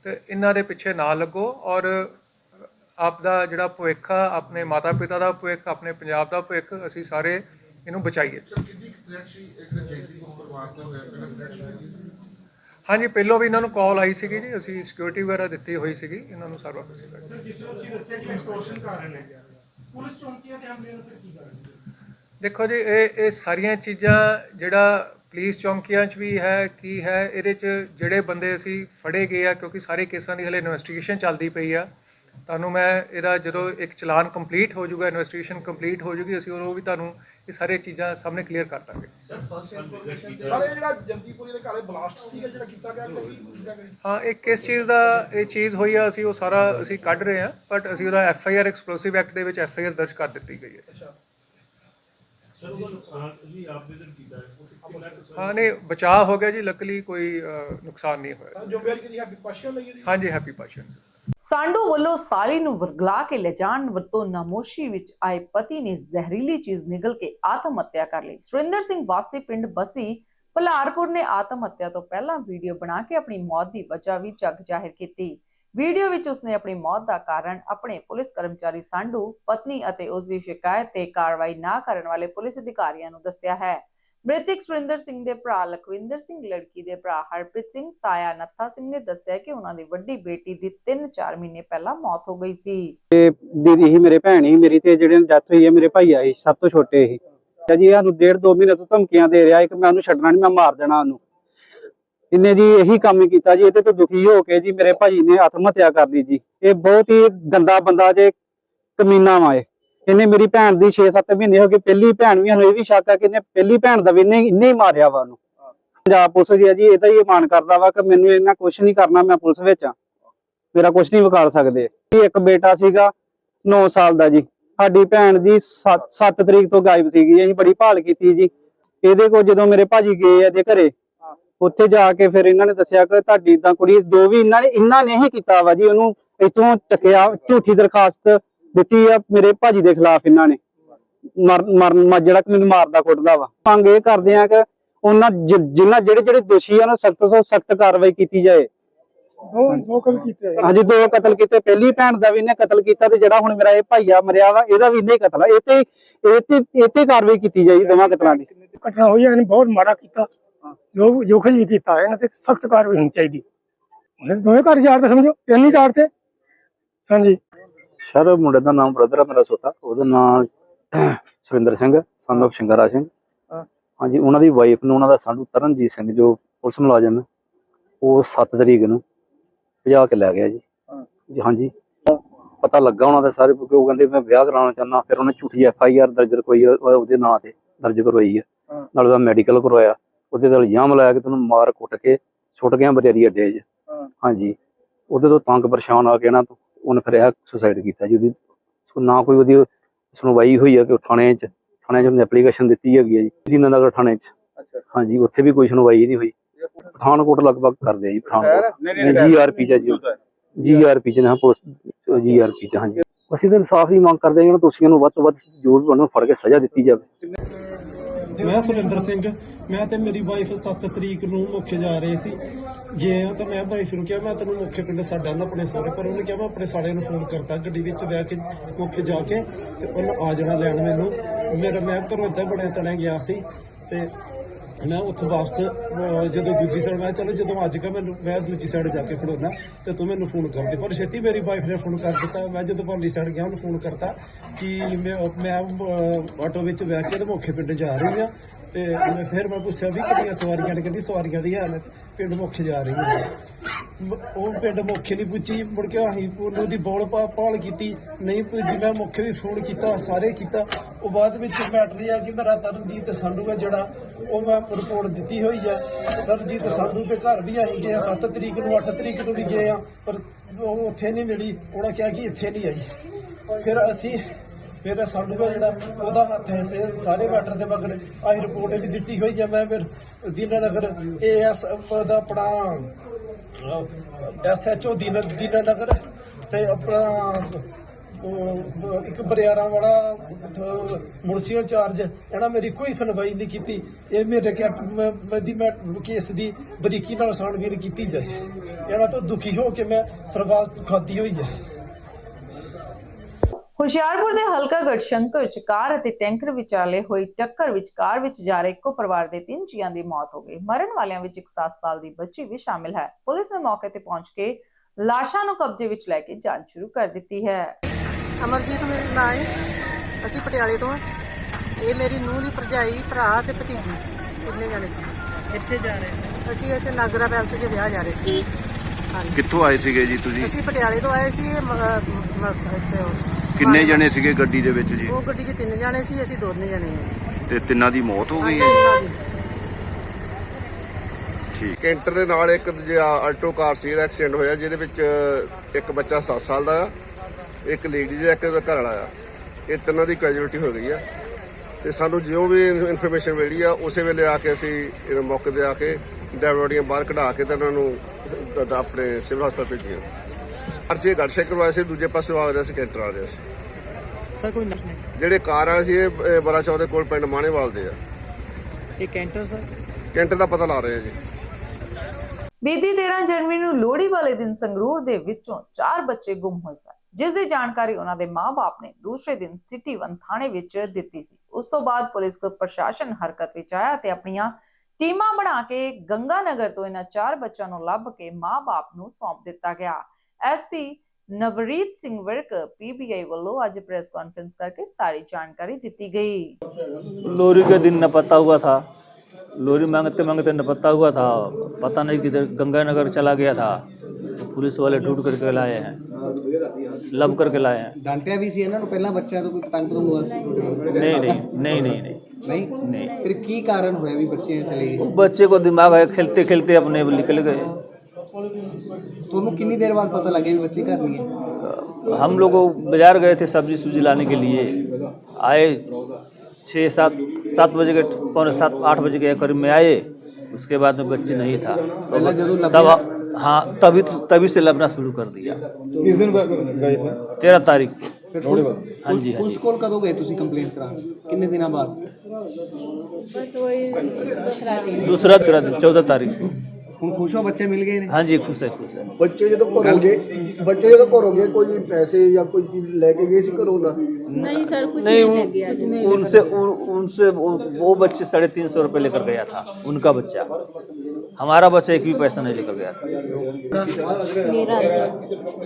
Speaker 10: ਤੇ ਇਹਨਾਂ ਦੇ ਪਿੱਛੇ ਨਾ ਲੱਗੋ ਔਰ ਆਪ ਦਾ ਜਿਹੜਾ ਭਵਿੱਖ ਆ ਆਪਣੇ ਮਾਤਾ ਪਿਤਾ ਦਾ ਭਵਿੱਖ ਆਪਣੇ ਪੰਜਾਬ ਦਾ ਭਵਿੱਖ ਅਸੀਂ ਸਾਰੇ ਇਹਨੂੰ ਬਚਾਈਏ। ਹਾਂਜੀ ਪਹਿਲਾਂ ਵੀ ਇਹਨਾਂ ਨੂੰ ਕਾਲ ਆਈ ਸੀਗੀ ਜੀ ਅਸੀਂ ਸਿਕਿਉਰਿਟੀ ਵਗੈਰਾ ਦਿੱਤੀ ਹੋਈ ਸੀਗੀ ਇਹਨਾਂ ਨੂੰ ਸਾਰਾ ਕੁਝ ਸੀਗਾ। ਦੇਖੋ ਜੀ ਇਹ ਇਹ ਸਾਰੀਆਂ ਚੀਜ਼ਾਂ ਜਿਹੜਾ ਪੁਲਿਸ ਚੌਂਕੀਆਂ 'ਚ ਵੀ ਹੈ ਕੀ ਹੈ ਇਹਦੇ 'ਚ ਜਿਹੜੇ ਬੰਦੇ ਅਸੀਂ ਫੜੇ ਗਏ ਆ ਕਿਉਂਕਿ ਸਾਰੇ ਕੇਸਾਂ ਦੀ ਹਲੇ ਇਨਵੈਸਟੀਗੇਸ਼ਨ ਚੱਲਦੀ ਪਈ ਆ। ਤੁਹਾਨੂੰ ਮੈਂ ਇਹਦਾ ਜਦੋਂ ਇੱਕ ਚਲਾਨ ਕੰਪਲੀਟ ਹੋ ਜਾਊਗਾ ਇਨਵੈਸਟੀਗੇਸ਼ਨ ਕੰਪਲੀਟ ਹੋ ਜਾਊਗੀ ਅਸੀਂ ਉਹ ਵੀ ਤੁਹਾਨੂੰ ਇਹ ਸਾਰੀਆਂ ਚੀਜ਼ਾਂ ਸਾਹਮਣੇ ਕਲੀਅਰ ਕਰ ਦਾਂਗੇ।
Speaker 11: ਸਾਰੇ ਜਿਹੜਾ ਜੰਦੀਪੁਰੀ ਦੇ ਘਰੇ ਬਲਾਸਟ ਸੀਗਾ ਜਿਹੜਾ ਕੀਤਾ ਗਿਆ ਕੋਈ ਕੀਤਾ ਗਿਆ?
Speaker 10: ਹਾਂ ਇਹ ਕਿਸ ਚੀਜ਼ ਦਾ ਇਹ ਚੀਜ਼ ਹੋਈ ਆ ਅਸੀਂ ਉਹ ਸਾਰਾ ਅਸੀਂ ਕੱਢ ਰਹੇ ਹਾਂ ਬਟ ਅਸੀਂ ਉਹਦਾ F I R explosive act ਦੇ ਵਿੱਚ ਐਫ ਆਈ ਆਰ ਦਰਜ ਕਰ ਦਿੱਤੀ ਗਈ ਹੈ। ਹਾਂ। ਨਹੀਂ ਬਚਾਅ ਹੋ ਗਿਆ ਜੀ ਲੱਕਲੀ ਕੋਈ ਨੁਕਸਾਨ ਨਹੀਂ ਹੋਇਆ।
Speaker 11: ਜ਼ਿੰਮੇਵਾਰੀ ਕਿਹਦੀ ਹੈ ਵਿਪਾਸ਼ਾ ਲਈ
Speaker 10: ਹਾਂਜੀ ਹੈਪੀ ਪਾਸ਼ਨ
Speaker 1: ਸਾਂਡੂ ਵੱਲੋਂ ਸਾਲੀ ਨੂੰ ਵਰਗਲਾ ਕੇ ਲਿਜਾਣ ਵਰਤੋਂ ਨਾਮੋਸ਼ੀ ਵਿੱਚ ਆਏ ਪਤੀ ਨੇ ਜ਼ਹਿਰੀਲੀ ਚੀਜ਼ ਨਿਗਲ ਕੇ ਆਤਮ ਹੱਤਿਆ ਕਰ ਲਈ। ਸੁਰਿੰਦਰ ਸਿੰਘ ਵਾਸੀ ਪਿੰਡ ਬਸੀ ਭਲਾਰਪੁਰ ਨੇ ਆਤਮ ਹੱਤਿਆ ਤੋਂ ਪਹਿਲਾਂ ਵੀਡੀਓ ਬਣਾ ਕੇ ਆਪਣੀ ਮੌਤ ਦੀ ਵਜ੍ਹਾ ਵੀ ਜਗ ਜ਼ਾਹਿਰ ਕੀਤੀ। ਵੀਡੀਓ ਵਿੱਚ ਉਸਨੇ ਆਪਣੀ ਮੌਤ ਦਾ ਕਾਰਨ ਆਪਣੇ ਪੁਲਿਸ ਕਰਮਚਾਰੀ ਸਾਂਡੂ ਪਤਨੀ ਅਤੇ ਉਸ ਦੀ ਸ਼ਿਕਾਇਤ ਤੇ ਕਾਰਵਾਈ ਨਾ ਕਰਨ ਵਾਲੇ ਪੁਲਿਸ ਅਧਿਕਾਰੀਆਂ ਨੂੰ ਦੱਸਿਆ ਹੈ। ਮ੍ਰਿਤਕ ਸੁਰਿੰਦਰ ਸਿੰਘ ਦੇ ਭਰਾ ਲਖਵਿੰਦਰ ਸਿੰਘ, ਲੜਕੀ ਦੇ ਭਰਾ ਹਰਪ੍ਰੀਤ ਸਿੰਘ, ਤਾਇਆ ਨੱਥਾ ਸਿੰਘ ਨੇ ਦੱਸਿਆ ਕਿ ਉਹਨਾਂ ਦੀ ਵੱਡੀ ਬੇਟੀ ਦੀ 3-4 ਮਹੀਨੇ ਪਹਿਲਾਂ ਮੌਤ ਹੋ ਗਈ ਸੀ।
Speaker 5: ਦੀਦੀ ਹੀ ਮੇਰੇ ਭੈਣ ਹੀ ਮੇਰੀ ਤੇ ਜਿਹੜੇ ਡੈਥ ਹੋਈ ਹੈ ਮੇਰੇ ਭਾਈ ਆਏ ਸਭ ਤੋਂ ਛੋਟੇ ਹੀ ਤੇ ਜੀ ਸਾਨੂੰ ਡੇਢ ਦੋ ਮਹੀਨੇ ਤੋਂ ਧਮਕੀਆਂ ਦੇ ਰਿਹਾ ਕਿ ਮੈਂ ਉਹਨੂੰ ਛੱਡਣਾ ਨਹੀਂ ਮੈਂ ਮਾਰ ਦੇਣਾ ਉਹਨੂੰ। ਇਹਨੇ ਜੀ ਇਹੀ ਕੰਮ ਕੀਤਾ ਜੀ, ਇਹਦੇ ਤੋਂ ਦੁਖੀ ਹੋ ਕੇ ਜੀ ਮੇਰੇ ਭਾਈ ਨੇ ਆਤਮ ਹੱਤਿਆ ਕਰ ਲਈ ਜੀ। ਇਹ ਬਹੁਤ ਹੀ ਗੰਦਾ ਬੰਦਾ ਜੇ ਕਮੀਨਾ ਵਾ ਇਹ। ਇਹਨੇ ਮੇਰੀ ਭੈਣ ਦੀ 6-7 ਮਹੀਨੇ ਹੋ ਗਏ, ਪਹਿਲੀ ਭੈਣ ਵੀ ਸਾਨੂੰ ਇਹ ਵੀ ਸ਼ੱਕ ਆ ਕਿ ਇਹਨੇ ਪਹਿਲੀ ਭੈਣ ਦਾ ਵੀ ਇਹਨੇ ਇਹਨੇ ਹੀ ਮਾਰਿਆ ਵਾ ਉਹਨੂੰ। ਪੰਜਾਬ ਪੁਲਿਸ ਜੀ ਆ ਜੀ ਇਹਦਾ ਹੀ ਮਾਨ ਕਰਦਾ ਵਾ ਕਿ ਮੈਨੂੰ ਇਹਨਾਂ ਕੁਝ ਨਹੀਂ ਕਰਨਾ ਮੈਂ ਪੁਲਿਸ ਵਿੱਚ ਆ। ਮੇਰਾ ਕੁਝ ਨਹੀਂ ਵਿਗਾੜ ਸਕਦੇ। ਇੱਕ ਬੇਟਾ ਸੀਗਾ 9 ਸਾਲ ਦਾ ਜੀ। ਸਾਡੀ ਭੈਣ ਦੀ 7 ਤਰੀਕ ਤੋਂ ਗਾਇਬ ਸੀਗੀ, ਅਸੀਂ ਬੜੀ ਭਾਲ ਕੀਤੀ ਜੀ। ਇਹਦੇ ਕੋਲ ਜਦੋਂ ਮੇਰੇ ਭਾਜੀ ਗਏ ਆ ਦੇ ਘਰੇ, ਉੱਥੇ ਜਾ ਕੇ ਫਿਰ ਇਹਨਾਂ ਨੇ ਦੱਸਿਆ ਕਿ ਤੁਹਾਡੀ ਤਾਂ ਕੁੜੀ ਜੋ ਵੀ ਇਹਨਾਂ ਨੇ ਇਹਨਾਂ ਨੇ ਹੀ ਕੀਤਾ ਵਾ ਜੀ, ਉਹਨੂੰ ਇਥੋਂ ਚੱਕਿਆ, ਝੂਠੀ ਦਰਖਾਸਤ ਦਿੱਤੀ ਆ ਮੇਰੇ ਭਾਜੀ ਦੇ ਖਿਲਾਫ ਇਹਨਾਂ ਨੇ। ਮਰ ਮਰਨ ਮ- ਜਿਹੜਾ ਕਿ ਮੈਨੂੰ ਮਾਰਦਾ ਕੁੱਟਦਾ ਵਾ। ਮੰਗ ਇਹ ਕਰਦੇ ਆ ਕਿ ਉਹਨਾਂ ਜਿਨ੍ਹਾਂ ਜਿਹੜੇ ਜਿਹੜੇ ਦੋਸ਼ੀ ਆ ਉਹਨਾਂ ਸਖਤ ਤੋਂ ਸਖਤ ਕਾਰਵਾਈ ਕੀਤੀ ਜਾਏ।
Speaker 11: ਦੋ ਕਲ ਕੀਤੇ
Speaker 5: ਹਾਂਜੀ ਦੋ ਕਤਲ ਕੀਤੇ। ਪਹਿਲੀ ਭੈਣ ਦਾ ਵੀ ਇਹਨੇ ਕਤਲ ਕੀਤਾ ਤੇ ਜਿਹੜਾ ਹੁਣ ਮੇਰਾ ਇਹ ਭਾਈਆ ਮਰਿਆ ਵਾ ਇਹਦਾ ਵੀ ਇਹਨੇ ਕਤਲ ਆ। ਇਹ ਤੇ ਇਹ ਤੇ ਇਹ ਤੇ ਕਾਰਵਾਈ ਕੀਤੀ ਜਾਈ ਦੋਵਾਂ ਕਤਲਾਂ ਦੀ।
Speaker 11: ਘਟਨਾ ਹੋਈ ਇਹਨੇ ਬਹੁਤ ਮਾੜਾ ਕੀਤਾ। ਜੋ ਜੋ ਕੁਝ ਵੀ ਕੀਤਾ ਇਹਨਾਂ ਤੇ ਸਖਤ ਕਾਰਵਾਈ ਹੋਣੀ ਚਾਹੀਦੀ। ਉਹਨੇ ਦੋਵੇਂ ਘਰ ਜਾੜਦੇ ਸਮਝੋ ਤਿੰਨ ਹੀ ਜਾੜਦੇ ਹਾਂਜੀ।
Speaker 8: ਸਰ ਮੁੰਡੇ ਦਾ ਨਾਮ ਬ੍ਰਦਰ ਆ ਮੇਰਾ ਛੋਟਾ। ਉਹਦਾ ਨਾਮ ਸੁਰਿੰਦਰ ਸਿੰਘ of ਸ਼ਿੰਗਾਰਾ ਸਿੰਘ। ਹਾਂਜੀ ਉਹਨਾਂ ਦੀ ਵਾਈਫ ਨੂੰ ਉਹਨਾਂ ਦਾ ਸਾਡੂ ਤਰਨਜੀਤ ਸਿੰਘ ਜੋ ਪੁਲਿਸ ਮੁਲਾਜ਼ਮ ਹੈ ਉਹ 7 ਤਰੀਕ ਨੂੰ ਭਜਾ ਕੇ ਲੈ ਗਿਆ ਜੀ। ਹਾਂਜੀ। ਪਤਾ ਲੱਗਾ ਉਹਨਾਂ ਦਾ ਸਾਰੇ ਕਿਉਂਕਿ ਉਹ ਕਹਿੰਦੇ ਮੈਂ ਵਿਆਹ ਕਰਾਉਣਾ ਚਾਹੁੰਦਾ ਫਿਰ ਉਹਨੇ ਝੂਠੀ ਐਫ ਆਈ ਆਰ ਦਰਜ ਕਰਵਾਈ ਉਹ- ਉਹਦੇ ਨਾਂ ਤੇ ਦਰਜ ਕਰਵਾਈ ਹੈ। ਨਾਲ ਉਹਦਾ ਮੈਡੀਕਲ ਕਰਵਾਇਆ। ਉਹਦੇ ਤੇ ਇਲਜ਼ਾਮ ਲਾਇਆ ਕਿ ਤੈਨੂੰ ਮਾਰ ਕੁੱਟ ਕੇ ਛੁੱਟ ਗਿਆ ਬਰੇਰੀ ਅੱਡੇ 'ਚ। ਹਾਂਜੀ। ਉਹਦੇ ਤੋਂ ਤੰਗ ਪਰੇਸ਼ਾਨ ਆ ਕੇ ਨਾ ਉਹਨੇ ਫਿਰ ਇਹ ਸੁਸਾਈਡ ਕੀਤਾ ਜੀ ਉਹਦੀ। ਸੋ ਨਾ ਕੋਈ ਉਹਦੀ ਸੁਣਵਾਈ ਹੋਈ ਹੈ ਕਿ ਉਹ ਥਾਣੇ 'ਚ ਥਾਣੇ 'ਚ ਉਹਨੇ ਐਪਲੀਕੇਸ਼ਨ ਦਿੱਤੀ ਹੈਗੀ ਹੈ ਜੀ ਦੀਨਾਨਗਰ ਥਾਣੇ 'ਚ। ਹਾਂਜੀ ਉੱਥੇ ਵੀ ਕੋਈ ਸੁਣਵਾਈ ਨਹੀਂ ਹੋਈ। ਪਠਾਨਕੋਟ ਲਗਭਗ ਕਰਦੇ ਆ ਜੀ ਪਠਾਨਕੋਟ। ਜੀਆਰਪੀ 'ਚ ਜੀ ਜੀਆਰਪੀ 'ਚ ਨਾ ਪੁਲਿਸ ਜੀਆਰਪੀ 'ਚ ਹਾਂਜੀ। ਅਸੀਂ ਤਾਂ ਇਨਸਾਫ ਦੀ ਮੰਗ ਕਰਦੇ ਹਾਂ ਕਿ ਦੋਸ਼ੀਆਂ ਨੂੰ ਵੱਧ ਤੋਂ ਵੱਧ ਜੋ ਵੀ ਉਹਨਾਂ ਨੂੰ ਫੜ ਕੇ ਸਜ਼ਾ ਦਿੱਤੀ ਜਾਵੇ।
Speaker 3: ਮੈਂ ਸੁਰਿੰਦਰ ਸਿੰਘ, ਮੈਂ ਤੇ ਮੇਰੀ ਵਾਈਫ 7 ਤਰੀਕ ਨੂੰ ਮੁੱਖੇ ਜਾ ਰਹੇ ਸੀ। ਗਏ ਆ ਤਾਂ ਮੈਂ ਵਾਈਫ ਨੂੰ ਕਿਹਾ, ਮੈਂ ਤੈਨੂੰ ਮੁੱਖੇ ਪਿੰਡ ਸਾਡਾ ਨਾ ਆਪਣੇ ਸਾਰੇ, ਪਰ ਉਹਨੇ ਕਿਹਾ ਮੈਂ ਆਪਣੇ ਸਾਰੇ ਨੂੰ ਫੋਨ ਕਰਤਾ ਗੱਡੀ ਵਿੱਚ ਬਹਿ ਕੇ ਮੁੱਖੇ ਜਾ ਕੇ ਤੇ ਉਹਨੇ ਆ ਜਾਣਾ ਲੈਣ ਮੈਨੂੰ। ਮੇਰਾ ਮੈਂ ਘਰੋਂ ਇੱਦਾਂ ਬੜੇ ਤਣੇ ਗਿਆ ਸੀ ਤੇ ਮੈਂ ਉੱਥੋਂ ਵਾਪਸ ਅਹ, ਜਦੋਂ ਦੂਜੀ ਸਾਈਡ ਮੈਂ ਕਿਹਾ ਚਲੋ ਜਦੋਂ ਅੱਜ ਕਾ ਮੈਨੂੰ ਮੈਂ ਦੂਜੀ ਸਾਈਡ ਜਾ ਕੇ ਖੜੋਣਾ ਤੇ ਤੂੰ ਮੈਨੂੰ ਫੋਨ ਕਰ ਦੇ। ਪਰ ਛੇਤੀ ਮੇਰੀ ਵਾਈਫ ਨੇ ਫੋਨ ਕਰ ਦਿੱਤਾ। ਮੈਂ ਜਦੋਂ ਪਰਲੀ ਸਾਈਡ ਗਿਆ ਉਹਨੂੰ ਫੋਨ ਕਰਤਾ ਕਿ ਮੈਂ ਮੈਂ ਅਹ, ਆਟੋ ਵਿੱਚ ਬਹਿ ਕੇ ਤੇ ਮੁੱਖੇ ਪਿੰਡ ਜਾ ਰਹੀ ਹਾਂ। ਤੇ ਉਹਨੇ ਫਿਰ ਮੈਂ ਪੁੱਛਿਆ ਵੀ ਕਿੰਨੀਆਂ ਸਵਾਰੀਆਂ ਨੇ? ਕਹਿੰਦੀ ਸਵਾਰੀਆਂ ਦੀ ਹੈ
Speaker 12: ਪਿੰਡ ਮੁੱਖ ਜਾ ਰਹੀ ਹੈ। ਮ- ਉਹ ਪਿੰਡ ਮੁੱਖੇ ਨਹੀਂ ਪੁੱਛੀ, ਮੁੜ ਕੇ ਅਸੀਂ ਉਹਨੂੰ ਦੀ ਬੋਲ ਪਾ ਭਾਲ ਕੀਤੀ। ਨਹੀਂ ਪੁੱਜੀ ਮੈਂ ਮੁੱਖੇ ਵੀ ਫੋਨ ਕੀਤਾ, ਸਾਰੇ ਕੀਤਾ। ਉਹ ਬਾਅਦ ਵਿੱਚ ਮੈਟਰ ਆ ਕਿ ਮੇਰਾ ਤਰਨਜੀਤ ਸੰਧੂ ਹੈ ਜਿਹੜਾ, ਉਹ ਮੈਂ ਰਿਪੋਰਟ ਦਿੱਤੀ ਹੋਈ ਹੈ ਤਰਨਜੀਤ ਸੰਧੂ ਦੇ ਘਰ ਵੀ ਅਸੀਂ ਗਏ 7 ਤਰੀਕ ਨੂੰ 8 ਤਰੀਕ ਨੂੰ ਵੀ ਗਏ ਆ, ਪਰ ਉਹ ਉੱਥੇ ਨਹੀਂ ਮਿਲੀ। ਉਹਨਾਂ ਕਿਹਾ ਕਿ ਇੱਥੇ ਨਹੀਂ ਆਈ। ਫਿਰ ਅਸੀਂ ਫਿਰ ਸਾਨੂੰ ਦਾ ਜਿਹੜਾ ਉਹਦਾ ਹੱਥ ਹੈ ਸੇ ਸਾਰੇ ਮੈਟਰ ਦੇ ਮਗਰ ਆਹੀ ਰਿਪੋਰਟ ਵੀ ਦਿੱਤੀ ਹੋਈ ਹੈ ਮੈਂ ਫਿਰ ਦੀਨਾਨਗਰ ਏਐਸ ਦਾ ਆਪਣਾ ਐਸਐਚਓ ਦੀਨ ਦੀਨਾਨਗਰ ਤੇ ਆਪਣਾ ਇੱਕ ਬਰਿਆਰਾ ਵਾਲਾ ਅਹ, ਮੁਨਸੀ ਇੰਚਾਰਜ ਇਹਨਾਂ ਮੇਰੀ ਕੋਈ ਸੁਣਵਾਈ ਨਹੀਂ ਕੀਤੀ। ਇਹ ਮੇਰੇ ਕੈਟ ਮੈਂ ਦੀ ਮੈਂ ਕੇਸ ਦੀ ਬਰੀਕੀ ਨਾਲ ਛਾਣਬੀਨ ਕੀਤੀ ਜਾਏ। ਇਹਨਾਂ ਤੋਂ ਦੁਖੀ ਹੋ ਕੇ ਮੈਂ ਸਰਵਾਸ ਖਾਦੀ ਹੋਈ ਹੈ
Speaker 1: ਹੁਸ਼ਿਆਰਪੁਰ ਦੇ ਹਲਕਾ ਗੜਸ਼ੰਕਰ ਚ ਕਾਰ ਅਤੇ ਟੈਂਕਰ ਵਿਚਾਲੇ ਹੋਈ ਟੱਕਰ ਵਿੱਚ ਕਾਰ ਵਿੱਚ ਜਾ ਰਹੇ ਇੱਕੋ ਪਰਿਵਾਰ ਦੇ ਤਿੰਨ ਜੀਆਂ ਦੀ ਮੌਤ ਹੋ ਗਈ। ਮਰਨ ਵਾਲਿਆਂ ਵਿੱਚ ਇੱਕ 7 ਸਾਲ ਦੀ ਬੱਚੀ ਵੀ ਸ਼ਾਮਿਲ ਹੈ। ਪੁਲਿਸ ਨੇ ਮੌਕੇ ਤੇ ਪਹੁੰਚ ਕੇ ਲਾਸ਼ਾਂ ਨੂੰ ਕਬਜ਼ੇ ਵਿੱਚ ਲੈ ਕੇ ਜਾਂਚ ਸ਼ੁਰੂ ਕਰ ਦਿੱਤੀ ਹੈ।
Speaker 13: ਅਮਰਜੀਤ ਮੇਰਾ ਨਾਂ ਹੈ। ਅਸੀਂ ਪਟਿਆਲੇ ਤੋਂ ਹਾਂ। ਇਹ ਮੇਰੀ ਨੂੰਹ ਦੀ ਭਰਜਾਈ ਭਰਾ ਤੇ ਭਤੀਜੀ। ਕਿੰਨੇ ਜਾਣੇ ਸੀ।
Speaker 3: ਕਿੱਥੇ ਜਾ ਰਹੇ
Speaker 13: ਅਸੀਂ ਇੱਥੇ ਨਾਗਰਾ ਪੈਲਸ 'ਚ ਵਿਆਹ ਜਾ ਰਹੇ ਸੀ। ਹਾਂਜੀ
Speaker 11: ਕਿੱਥੋਂ ਆਏ ਸੀਗੇ ਜੀ ਤੁਸੀਂ?
Speaker 13: ਅਸੀਂ ਪਟਿਆਲੇ ਤੋਂ ਆਏ ਸੀ। ਇਹ ਮ- ਮ- ਇੱਥੇ ਉਹ-
Speaker 11: ਕਿੰਨੇ ਜਣੇ ਸੀਗੇ ਗੱਡੀ ਦੇ ਵਿੱਚ ਜੀ?
Speaker 13: ਉਹ ਗੱਡੀ 'ਚ ਤਿੰਨ ਜਾਣੇ ਸੀ ਅਸੀਂ ਦੋਨੇ ਜਾਣੇ ਹਾਂ
Speaker 11: ਤੇ ਤਿੰਨਾਂ ਦੀ ਮੌਤ ਹੋ ਗਈ?
Speaker 13: ਹਾਂਜੀ, ਉਹਨਾਂ ਦੀ।
Speaker 11: ਠੀਕ। ਕੈਂਟਰ ਦੇ ਨਾਲ ਇੱਕ ਦੂਜਾ ਆਲਟੋ ਕਾਰ ਸੀ ਦਾ ਐਕਸੀਡੈਂਟ ਹੋਇਆ ਜਿਹਦੇ ਵਿੱਚ ਇੱਕ ਬੱਚਾ 7 ਸਾਲ ਦਾ ਆ ਇੱਕ ਲੇਡੀ ਦਾ ਇੱਕ ਘਰ ਵਾਲਾ ਆ। ਇਹ ਤਿੰਨਾਂ ਦੀ ਕੈਜੂਅਲਟੀ ਹੋ ਗਈ ਆ। ਤੇ ਸਾਨੂੰ ਜਿਉਂ ਵੀ ਇਨਫੋਰਮੇਸ਼ਨ ਮਿਲੀ ਆ ਉਸੇ ਵੇਲੇ ਆ ਕੇ ਅਸੀਂ ਇਹ ਮੌਕੇ ਤੇ ਆ ਕੇ ਡੈਵਲੋਡੀਆਂ ਬਾਹਰ ਕਢਾ ਕੇ ਤੇ ਉਹਨਾਂ ਨੂੰ ਦ- ਦ- ਆਪਣੇ ਸਿਵਲ ਹਸਪਤਾਲ ਭੇਜੀਆਂ। ਅਰਸੀ ਗੱਡਸ਼ੇ ਕਰਵਾਇਆ ਸੀ ਦੂਜੇ ਪਾਸੇ ਆ ਰਿਹਾ ਸੀ ਕੈਂਟਰ ਆ ਰਿਹਾ ਸੀ।
Speaker 3: ਸਰ ਕੋਈ ਨਸ਼ ਨਹੀਂ।
Speaker 11: ਜਿਹੜੇ ਕਾਰ ਵਾਲੇ ਸੀ ਇਹ ਬੜਾ ਚੌਕ ਦੇ ਕੋਲ ਪਿੰਡ ਮਾਣੇਵਾਲ ਦੇ ਆ।
Speaker 3: ਇਹ ਕੈਂਟਰ ਸਰ?
Speaker 11: ਕੈਂਟਰ ਦਾ ਪਤਾ ਲਾ ਰਹੇ ਆ ਜੀ।
Speaker 1: ਬੀਤੀ 13 ਜਨਵਰੀ ਨੂੰ ਲੋਹੜੀ ਵਾਲੇ ਦਿਨ ਸੰਗਰੂਰ ਦੇ ਵਿੱਚੋਂ ਚਾਰ ਬੱਚੇ ਗੁੰਮ ਹੋਏ ਸਨ ਜਿਸ ਦੀ ਜਾਣਕਾਰੀ ਉਹਨਾਂ ਦੇ ਮਾਪੇ ਨੇ ਦੂਸਰੇ ਦਿਨ ਸਿਟੀ ਵਨ ਥਾਣੇ ਵਿੱਚ ਦਿੱਤੀ ਸੀ। ਉਸ ਤੋਂ ਬਾਅਦ ਪੁਲਿਸ ਕੋ ਪ੍ਰਸ਼ਾਸਨ ਹਰਕਤ ਵਿੱਚ ਆਇਆ ਤੇ ਆਪਣੀਆਂ ਟੀਮਾਂ ਬਣਾ ਕੇ ਗੰਗਾ ਨਗਰ ਤੋਂ ਇਹਨਾਂ ਚਾਰ ਬੱਚਿਆਂ ਨੂੰ ਲੱਭ ਕੇ ਮਾਪੇ ਨੂੰ ਸੌਂਪ ਦਿੱਤਾ ਗਿਆ। एसपी नवरीत सिंह विर्क पीबीआई वालों आज प्रेस कॉन्फ्रेंस करके सारी जानकारी दी गई।
Speaker 8: लोरी के दिन न पता हुआ था। लोरी मांगते मांगते न पता हुआ था। पता नहीं किधर गंगानगर चला गया था। पुलिस वाले ढूंढ करके लाए हैं। लव करके लाए हैं।
Speaker 4: डांटिया भी सी है ना तो पहला बच्चा तो कोई पतंग पतंग तो
Speaker 8: नहीं नहीं नहीं नहीं नहीं। नहीं?
Speaker 4: नहीं। फिर की कारण हुआ अभी बच्चे चले
Speaker 8: गए। बच्चे को दिमाग है खेलते खेलते अपने निकल गए।
Speaker 4: तो कितनी देर बाद पता लगे भी बच्चे कर लिए
Speaker 8: हम लोग बाज़ार गए थे सब्ज़ी सब्ज़ी लाने के लिए। आए छः सात सात बजे के पौने सात आठ बजे के करीब में आए। उसके बाद में बच्चे नहीं था।
Speaker 4: तो
Speaker 8: तब हाँ तभी तो, तभी से लगना शुरू कर दिया।
Speaker 4: किस दिन गए थे?
Speaker 8: तेरह तारीख। हाँ जी हाँ कॉल
Speaker 4: करोगे तुम कंप्लेन करा कितने दिन बाद? दूसरा दिन।
Speaker 8: दूसरा दिन चौदह तारीख को।
Speaker 4: ਹੁਣ ਖੁਸ਼ ਹੋ ਬੱਚੇ ਮਿਲ ਗਏ ਨੇ
Speaker 8: हाँ जी खुश है खुश है
Speaker 11: ਬੱਚੇ ਜਦੋਂ ਘਰੋਂ ਗਏ ਬੱਚੇ ਜਦੋਂ ਘਰੋਂ ਗਏ ਕੋਈ ਪੈਸੇ ਜਾਂ ਕੋਈ ਚੀਜ਼ ਲੈ ਕੇ ਗਏ ਸੀ ਘਰੋਂ ਦਾ
Speaker 8: नहीं उन- उनसे उन- उनसे वो वो बच्चे साढ़े तीन सौ रुपये लेकर गया था उनका बच्चा हमारा बच्चा एक भी पैसा नहीं लेकर गया था
Speaker 14: मीरा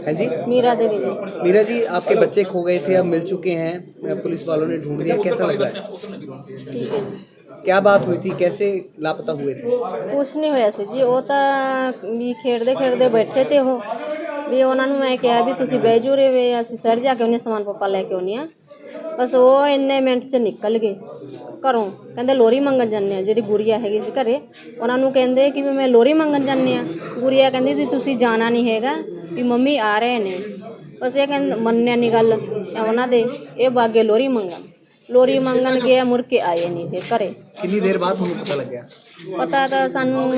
Speaker 4: है जी
Speaker 14: मीरा देवी जी
Speaker 4: मीरा जी आपके बच्चे खो गए थे अब मिल चुके हैं पुलिस वालों ने ढूंढ लिया कैसा लग रहा है
Speaker 14: ठीक है जी
Speaker 4: ਕੀ ਬਾਤ ਹੋਈ ਸੀ? ਕੈਸੇ ਲਾਪਤਾ ਹੋਏ ਸੀ?
Speaker 14: ਕੁਛ ਨਹੀਂ ਹੋਇਆ ਸੀ ਜੀ। ਉਹ ਤਾਂ ਵੀ ਖੇਡਦੇ ਖੇਡਦੇ ਬੈਠੇ ਤੇ ਉਹ ਵੀ ਉਹਨਾਂ ਨੂੰ ਮੈਂ ਕਿਹਾ ਵੀ ਤੁਸੀਂ ਬਹਿ ਜਾਓ ਰੇ ਵੀ, ਅਸੀਂ ਸਰ ਜਾ ਕੇ ਉਹਨੇ ਸਮਾਨ ਪਾਪਾ ਲੈ ਕੇ ਆਉਣੀ ਆ। ਬਸ ਉਹ ਇੰਨੇ ਮਿੰਟ 'ਚ ਨਿਕਲ ਗਏ ਘਰੋਂ। ਕਹਿੰਦੇ ਲੋਰੀ ਮੰਗਣ ਜਾਂਦੇ ਆ, ਜਿਹੜੀ ਗੁਰੀਆ ਹੈਗੀ ਸੀ ਘਰੇ। ਉਹਨਾਂ ਨੂੰ ਕਹਿੰਦੇ ਕਿ ਵੀ ਮੈਂ ਲੋਰੀ ਮੰਗਣ ਜਾਂਦੇ ਆ। ਗੁਰੀਆ ਕਹਿੰਦੀ ਵੀ ਤੁਸੀਂ ਜਾਣਾ ਨਹੀਂ ਹੈਗਾ, ਵੀ ਮੰਮੀ ਆ ਰਹੇ ਨੇ। ਬਸ ਇਹ ਕਹਿੰਦੇ ਮੰਨਿਆ ਨਹੀਂ ਗੱਲ ਉਹਨਾਂ ਦੇ, ਇਹ ਬਾਗੇ ਲੋਰੀ ਮੰਗਣ। ਲੋਰੀ ਮੰਗਣ ਗਿਆ ਮੁੜ ਕੇ ਆਏ ਨਹੀਂ ਤੇ ਘਰੇ।
Speaker 4: ਕਿੰਨੀ ਦੇਰ ਬਾਅਦ ਤੁਹਾਨੂੰ ਪਤਾ ਲੱਗਿਆ?
Speaker 14: ਪਤਾ ਤਾਂ ਸਾਨੂੰ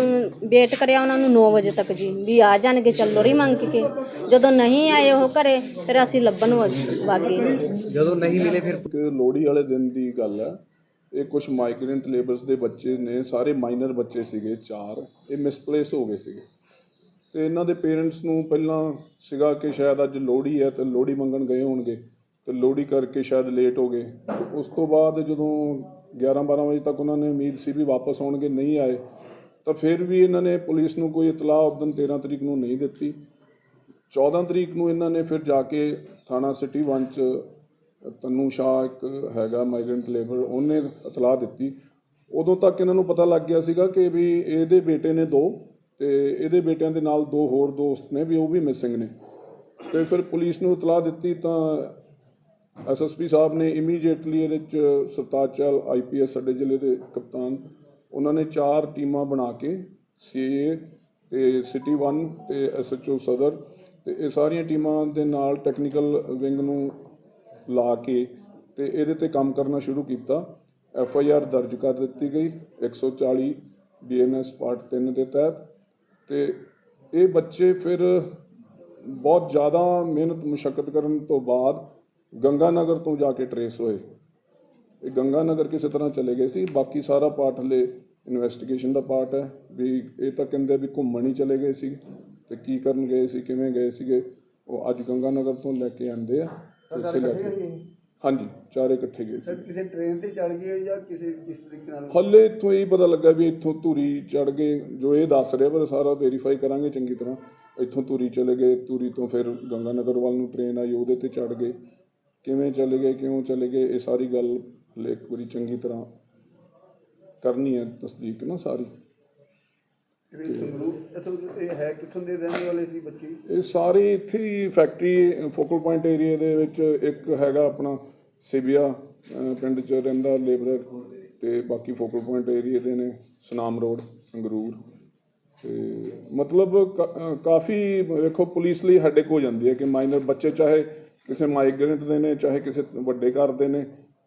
Speaker 14: ਵੇਟ ਕਰਿਆ ਉਹਨਾਂ ਨੂੰ 9 ਵਜੇ ਤੱਕ ਜੀ ਵੀ ਆ ਜਾਣਗੇ ਚੱਲ ਲੋਰੀ ਮੰਗ ਕੇ। ਜਦੋਂ ਨਹੀਂ ਆਏ ਉਹ ਘਰੇ ਫਿਰ ਅਸੀਂ ਲੱਭਣ ਵਾਗੇ
Speaker 4: ਜਦੋਂ ਨਹੀਂ ਮਿਲੇ ਫਿਰ
Speaker 15: ਕਿ ਵਾਲੇ ਦਿਨ ਦੀ ਗੱਲ ਹੈ। ਇਹ ਕੁਝ ਮਾਈਗ੍ਰੈਂਟ ਲੇਬਰਸ ਦੇ ਬੱਚੇ ਨੇ ਸਾਰੇ ਮਾਈਨਰ ਬੱਚੇ ਸੀਗੇ ਚਾਰ। ਇਹ ਮਿਸਪਲੇਸ ਹੋ ਗਏ ਸੀਗੇ। ਤੇ ਇਹਨਾਂ ਦੇ ਪੇਰੈਂਟਸ ਨੂੰ ਪਹਿਲਾਂ ਸੀਗਾ ਕਿ ਸ਼ਾਇਦ ਅੱਜ ਲੋੜੀ ਹੈ ਤੇ ਲੋੜੀ ਮੰਗਣ ਗਏ ਹੋਣਗੇ। ਤੇ ਲੋਹੜੀ ਕਰਕੇ ਸ਼ਾਇਦ ਲੇਟ ਹੋ ਗਏ। ਤੇ ਉਸ ਤੋਂ ਬਾਅਦ ਜਦੋਂ 11 12 ਵਜੇ ਤੱਕ ਉਹਨਾਂ ਨੇ ਉਮੀਦ ਸੀ ਵੀ ਵਾਪਸ ਆਉਣਗੇ, ਨਹੀਂ ਆਏ, ਤਾਂ ਫਿਰ ਵੀ ਇਹਨਾਂ ਨੇ ਪੁਲਿਸ ਨੂੰ ਕੋਈ ਇਤਲਾਹ ਉਦੋਂ 13 ਤਰੀਕ ਨੂੰ ਨਹੀਂ ਦਿੱਤੀ। 14 ਤਰੀਕ ਨੂੰ ਇਹਨਾਂ ਨੇ ਫਿਰ ਜਾ ਕੇ ਥਾਣਾ ਸਿਟੀ 1 ਚ ਤਨੂ ਸ਼ਾਹ ਇੱਕ ਹੈਗਾ ਮਾਈਗ੍ਰੈਂਟ ਲੇਬਰ ਉਹਨੇ ਇਤਲਾਹ ਦਿੱਤੀ। ਉਦੋਂ ਤੱਕ ਇਹਨਾਂ ਨੂੰ ਪਤਾ ਲੱਗ ਗਿਆ ਸੀਗਾ ਕਿ ਵੀ ਇਹਦੇ ਬੇਟੇ ਨੇ ਦੋ ਤੇ ਇਹਦੇ ਬੇਟਿਆਂ ਦੇ ਨਾਲ ਦੋ ਹੋਰ ਦੋਸਤ ਨੇ ਵੀ ਉਹ ਵੀ ਮਿਸਿੰਗ ਨੇ। ਤੇ ਫਿਰ ਪੁਲਿਸ ਨੂੰ ਇਤਲਾਹ ਦਿੱਤੀ ਤਾਂ ਐਸਐਸਪੀ ਸਾਹਿਬ ਨੇ ਇਮੀਡੀਏਟਲੀ ਇਹਦੇ ਚ ਸਰਤਾਜ ਚਹਿਲ ਆਈਪੀਐਸ ਸਾਡੇ ਜ਼ਿਲ੍ਹੇ ਦੇ ਕਪਤਾਨ, ਉਹਨਾਂ ਨੇ ਚਾਰ ਟੀਮਾਂ ਬਣਾ ਕੇ ਸੀਏ ਤੇ ਸਿਟੀ 1 ਤੇ ਐਸਐਚਓ ਸਦਰ ਤੇ ਇਹ ਸਾਰੀਆਂ ਟੀਮਾਂ ਦੇ ਨਾਲ ਟੈਕਨੀਕਲ ਵਿੰਗ ਨੂੰ ਲਾ ਕੇ ਤੇ ਇਹਦੇ ਤੇ ਕੰਮ ਕਰਨਾ ਸ਼ੁਰੂ ਕੀਤਾ। ਐਫ ਆਈ ਆਰ ਦਰਜ ਕਰ ਦਿੱਤੀ ਗਈ 140 ਬੀਐਨਐਸ ਪਾਰਟ 3 ਦੇ ਤਹਿਤ ਤੇ ਇਹ ਬੱਚੇ ਫਿਰ ਬਹੁਤ ਜ਼ਿਆਦਾ ਮਿਹਨਤ ਮੁਸ਼ਕਲ ਕਰਨ ਤੋਂ ਬਾਅਦ ਗੰਗਾ ਨਗਰ ਤੋਂ ਜਾ ਕੇ ਟਰੇਸ ਹੋਏ। ਇਹ ਗੰਗਾ ਨਗਰ ਕਿਸੇ ਤਰ੍ਹਾਂ ਚਲੇ ਗਏ ਸੀ। ਬਾਕੀ ਸਾਰਾ ਪਾਰਟ ਹਲੇ ਇਨਵੈਸਟੀਗੇਸ਼ਨ ਦਾ ਪਾਰਟ ਹੈ ਵੀ ਇਹ ਤਾਂ ਕਹਿੰਦੇ ਵੀ ਘੁੰਮਣ ਹੀ ਚਲੇ ਗਏ ਸੀ ਤੇ ਕੀ ਕਰਨ ਗਏ ਸੀ ਕਿਵੇਂ ਗਏ ਸੀਗੇ ਉਹ ਅੱਜ ਗੰਗਾ ਨਗਰ ਤੋਂ ਲੈ ਕੇ ਆਂਦੇ ਆ ਤੇ ਇੱਥੇ ਲੈ ਕੇ ਹਾਂਜੀ ਚਾਰੇ ਇਕੱਠੇ ਗਏ ਸੀ।
Speaker 4: ਕਿਸੇ ਟ੍ਰੇਨ ਤੇ ਚੜ ਗਏ ਜਾਂ ਕਿਸੇ ਕਿਸ ਤਰੀਕੇ ਨਾਲ?
Speaker 15: ਹੱਲੇ ਇੱਥੋਂ ਇਹ ਪਤਾ ਲੱਗਾ ਵੀ ਇੱਥੋਂ ਧੂਰੀ ਚੜ ਗਏ ਜੋ ਇਹ ਦੱਸ ਰਿਹਾ ਪਰ ਸਾਰਾ ਵੈਰੀਫਾਈ ਕਰਾਂਗੇ ਚੰਗੀ ਤਰ੍ਹਾਂ। ਇੱਥੋਂ ਧੂਰੀ ਚਲੇ ਗਏ ਧੂਰੀ ਤੋਂ ਫਿਰ ਗੰਗਾ ਨਗਰ ਵੱਲ ਨੂੰ ਟ੍ਰੇਨ ਆਈ ਉਹਦੇ ਤੇ ਚੜ ਗਏ। ਕਿਵੇਂ ਚਲੇ ਗਏ ਕਿਉਂ ਚਲੇ ਗਏ ਇਹ ਸਾਰੀ ਗੱਲ ਹਲੇ ਇੱਕ ਵਾਰੀ ਚੰਗੀ ਤਰ੍ਹਾਂ ਕਰਨੀ ਹੈ ਤਸਦੀਕ ਨਾ ਸਾਰੀ।
Speaker 4: ਇਹ ਹੈ ਕਿੱਥੋਂ ਦੇ ਰਹਿਣ ਵਾਲੇ ਸੀ ਬੱਚੇ?
Speaker 15: ਇਹ ਸਾਰੇ ਇੱਥੇ ਹੀ ਫੈਕਟਰੀ ਫੋਕਲ ਪੁਆਇੰਟ ਏਰੀਆ ਦੇ ਵਿੱਚ ਇੱਕ ਹੈਗਾ ਆਪਣਾ ਸਿਬਿਆ ਪਿੰਡ 'ਚ ਰਹਿੰਦਾ ਲੇਬਰਰ ਤੇ ਬਾਕੀ ਫੋਕਲ ਪੁਆਇੰਟ ਏਰੀਆ ਦੇ ਨੇ ਸੁਨਾਮ ਰੋਡ ਸੰਗਰੂਰ। ਤੇ ਮਤਲਬ ਕਾ- ਕਾਫੀ ਵੇਖੋ ਪੁਲਿਸ ਲਈ ਹੈਡੇਕ ਹੋ ਜਾਂਦੀ ਹੈ ਕਿ ਮਾਈਨਰ ਬੱਚੇ ਚਾਹੇ ਕਿਸੇ ਮਾਈਗ੍ਰੈਂਟ ਦੇ ਨੇ ਚਾਹੇ ਕਿਸੇ ਵੱਡੇ ਘਰ ਦੇ ਨੇ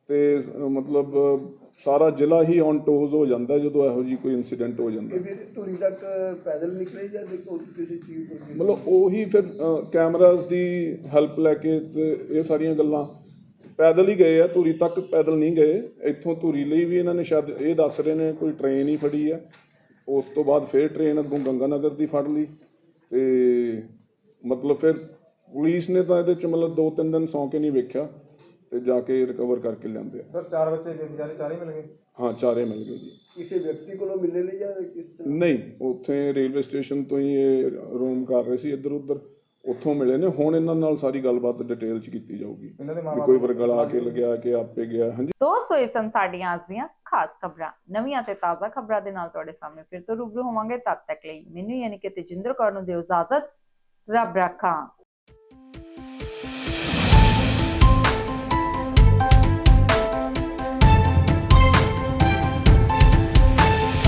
Speaker 15: ਤੇ ਮਤਲਬ ਸਾਰਾ ਜ਼ਿਲ੍ਹਾ ਹੀ ਔਨ ਟੋਜ਼ ਹੋ ਜਾਂਦਾ ਜਦੋਂ ਇਹੋ ਜੀ ਕੋਈ ਇਨਸੀਡੈਂਟ ਹੋ ਜਾਂਦਾ।
Speaker 4: ਫਿਰ ਧੂਰੀ ਤੱਕ ਪੈਦਲ ਨਿਕਲੇ ਜਾਂ ਦੇਖੋ ਕਿਸੇ ਚੀਜ਼
Speaker 15: ਮਤਲਬ ਉਹੀ ਫਿਰ ਕੈਮਰਾਜ਼ ਦੀ ਹੈਲਪ ਲੈ ਕੇ ਤੇ ਇਹ ਸਾਰੀਆਂ ਗੱਲਾਂ। ਪੈਦਲ ਹੀ ਗਏ ਆ ਧੂਰੀ ਤੱਕ ਪੈਦਲ ਨਹੀਂ ਗਏ। ਇੱਥੋਂ ਧੂਰੀ ਲਈ ਵੀ ਇਹਨਾਂ ਨੇ ਸ਼ਾਇਦ ਇਹ ਦੱਸ ਰਹੇ ਨੇ ਕੋਈ ਟ੍ਰੇਨ ਹੀ ਫੜੀ ਆ। ਉਸ ਤੋਂ ਬਾਅਦ ਫਿਰ ਟ੍ਰੇਨ ਅੱਗੋਂ ਗੰਗਾ ਨਗਰ ਦੀ ਫੜ ਲਈ। ਤੇ ਮਤਲਬ ਫਿਰ ਪੁਲਿਸ ਨੇ ਤਾਂ ਇਹਦੇ ਚ ਮਤਲਬ ਦੋ ਤਿੰਨ ਦਿਨ ਸੌਂ ਕੇ ਨਹੀਂ ਵੇਖਿਆ ਤੇ ਜਾ ਕੇ ਰਿਕਵਰ ਕਰਕੇ ਲਿਆਂਦੇ ਆ।
Speaker 12: ਸਰ ਚਾਰ ਬੱਚੇ ਸੀ ਸਾਰੇ ਚਾਰੇ ਮਿਲ ਗਏ?
Speaker 15: ਹਾਂ ਚਾਰੇ ਮਿਲ ਗਏ ਜੀ।
Speaker 4: ਕਿਸੇ ਵਿਅਕਤੀ ਕੋਲੋਂ ਮਿਲਣੇ ਨੇ ਜਾਂ ਕਿਸ ਤਰ੍ਹਾਂ?
Speaker 15: ਨਹੀਂ ਉੱਥੇ ਰੇਲਵੇ ਸਟੇਸ਼ਨ ਤੋਂ ਹੀ ਇਹ ਰੂਮ ਕਰ ਰਹੇ ਸੀ ਇੱਧਰ ਉੱਧਰ ਉੱਥੋਂ ਮਿਲੇ ਨੇ। ਹੁਣ ਇਹਨਾਂ ਨਾਲ ਸਾਰੀ ਗੱਲਬਾਤ ਡਿਟੇਲ ਚ ਕੀਤੀ ਜਾਊਗੀ।
Speaker 12: ਇਹਨਾਂ ਦੇ
Speaker 15: ਵੀ ਕੋਈ ਵਰਗਲਾ ਕੇ ਲੱਗਿਆ ਕਿ ਆਪੇ ਗਿਆ। ਹਾਂਜੀ।
Speaker 1: ਦੋਸਤੋ ਇਹ ਸਨ ਸਾਡੀਆਂ ਅੱਜ ਦੀਆਂ ਖਾਸ ਖਬਰਾਂ। ਨਵੀਆਂ ਤੇ ਤਾਜ਼ਾ ਖਬਰਾਂ ਦੇ ਨਾਲ ਤੁਹਾਡੇ ਸਾਹਮਣੇ ਫਿਰ ਤੋਂ ਰੂਬਰੂ ਹੋਵਾਂਗੇ। ਤਦ ਤੱਕ ਲਈ ਮੈਨੂੰ ਯਾਨੀ ਕਿ ਤੇਜਿੰਦਰ ਕੌਰ ਨੂੰ ਦਿਓ ਇਜਾਜ਼ਤ। ਰੱਬ ਰਾਖਾ।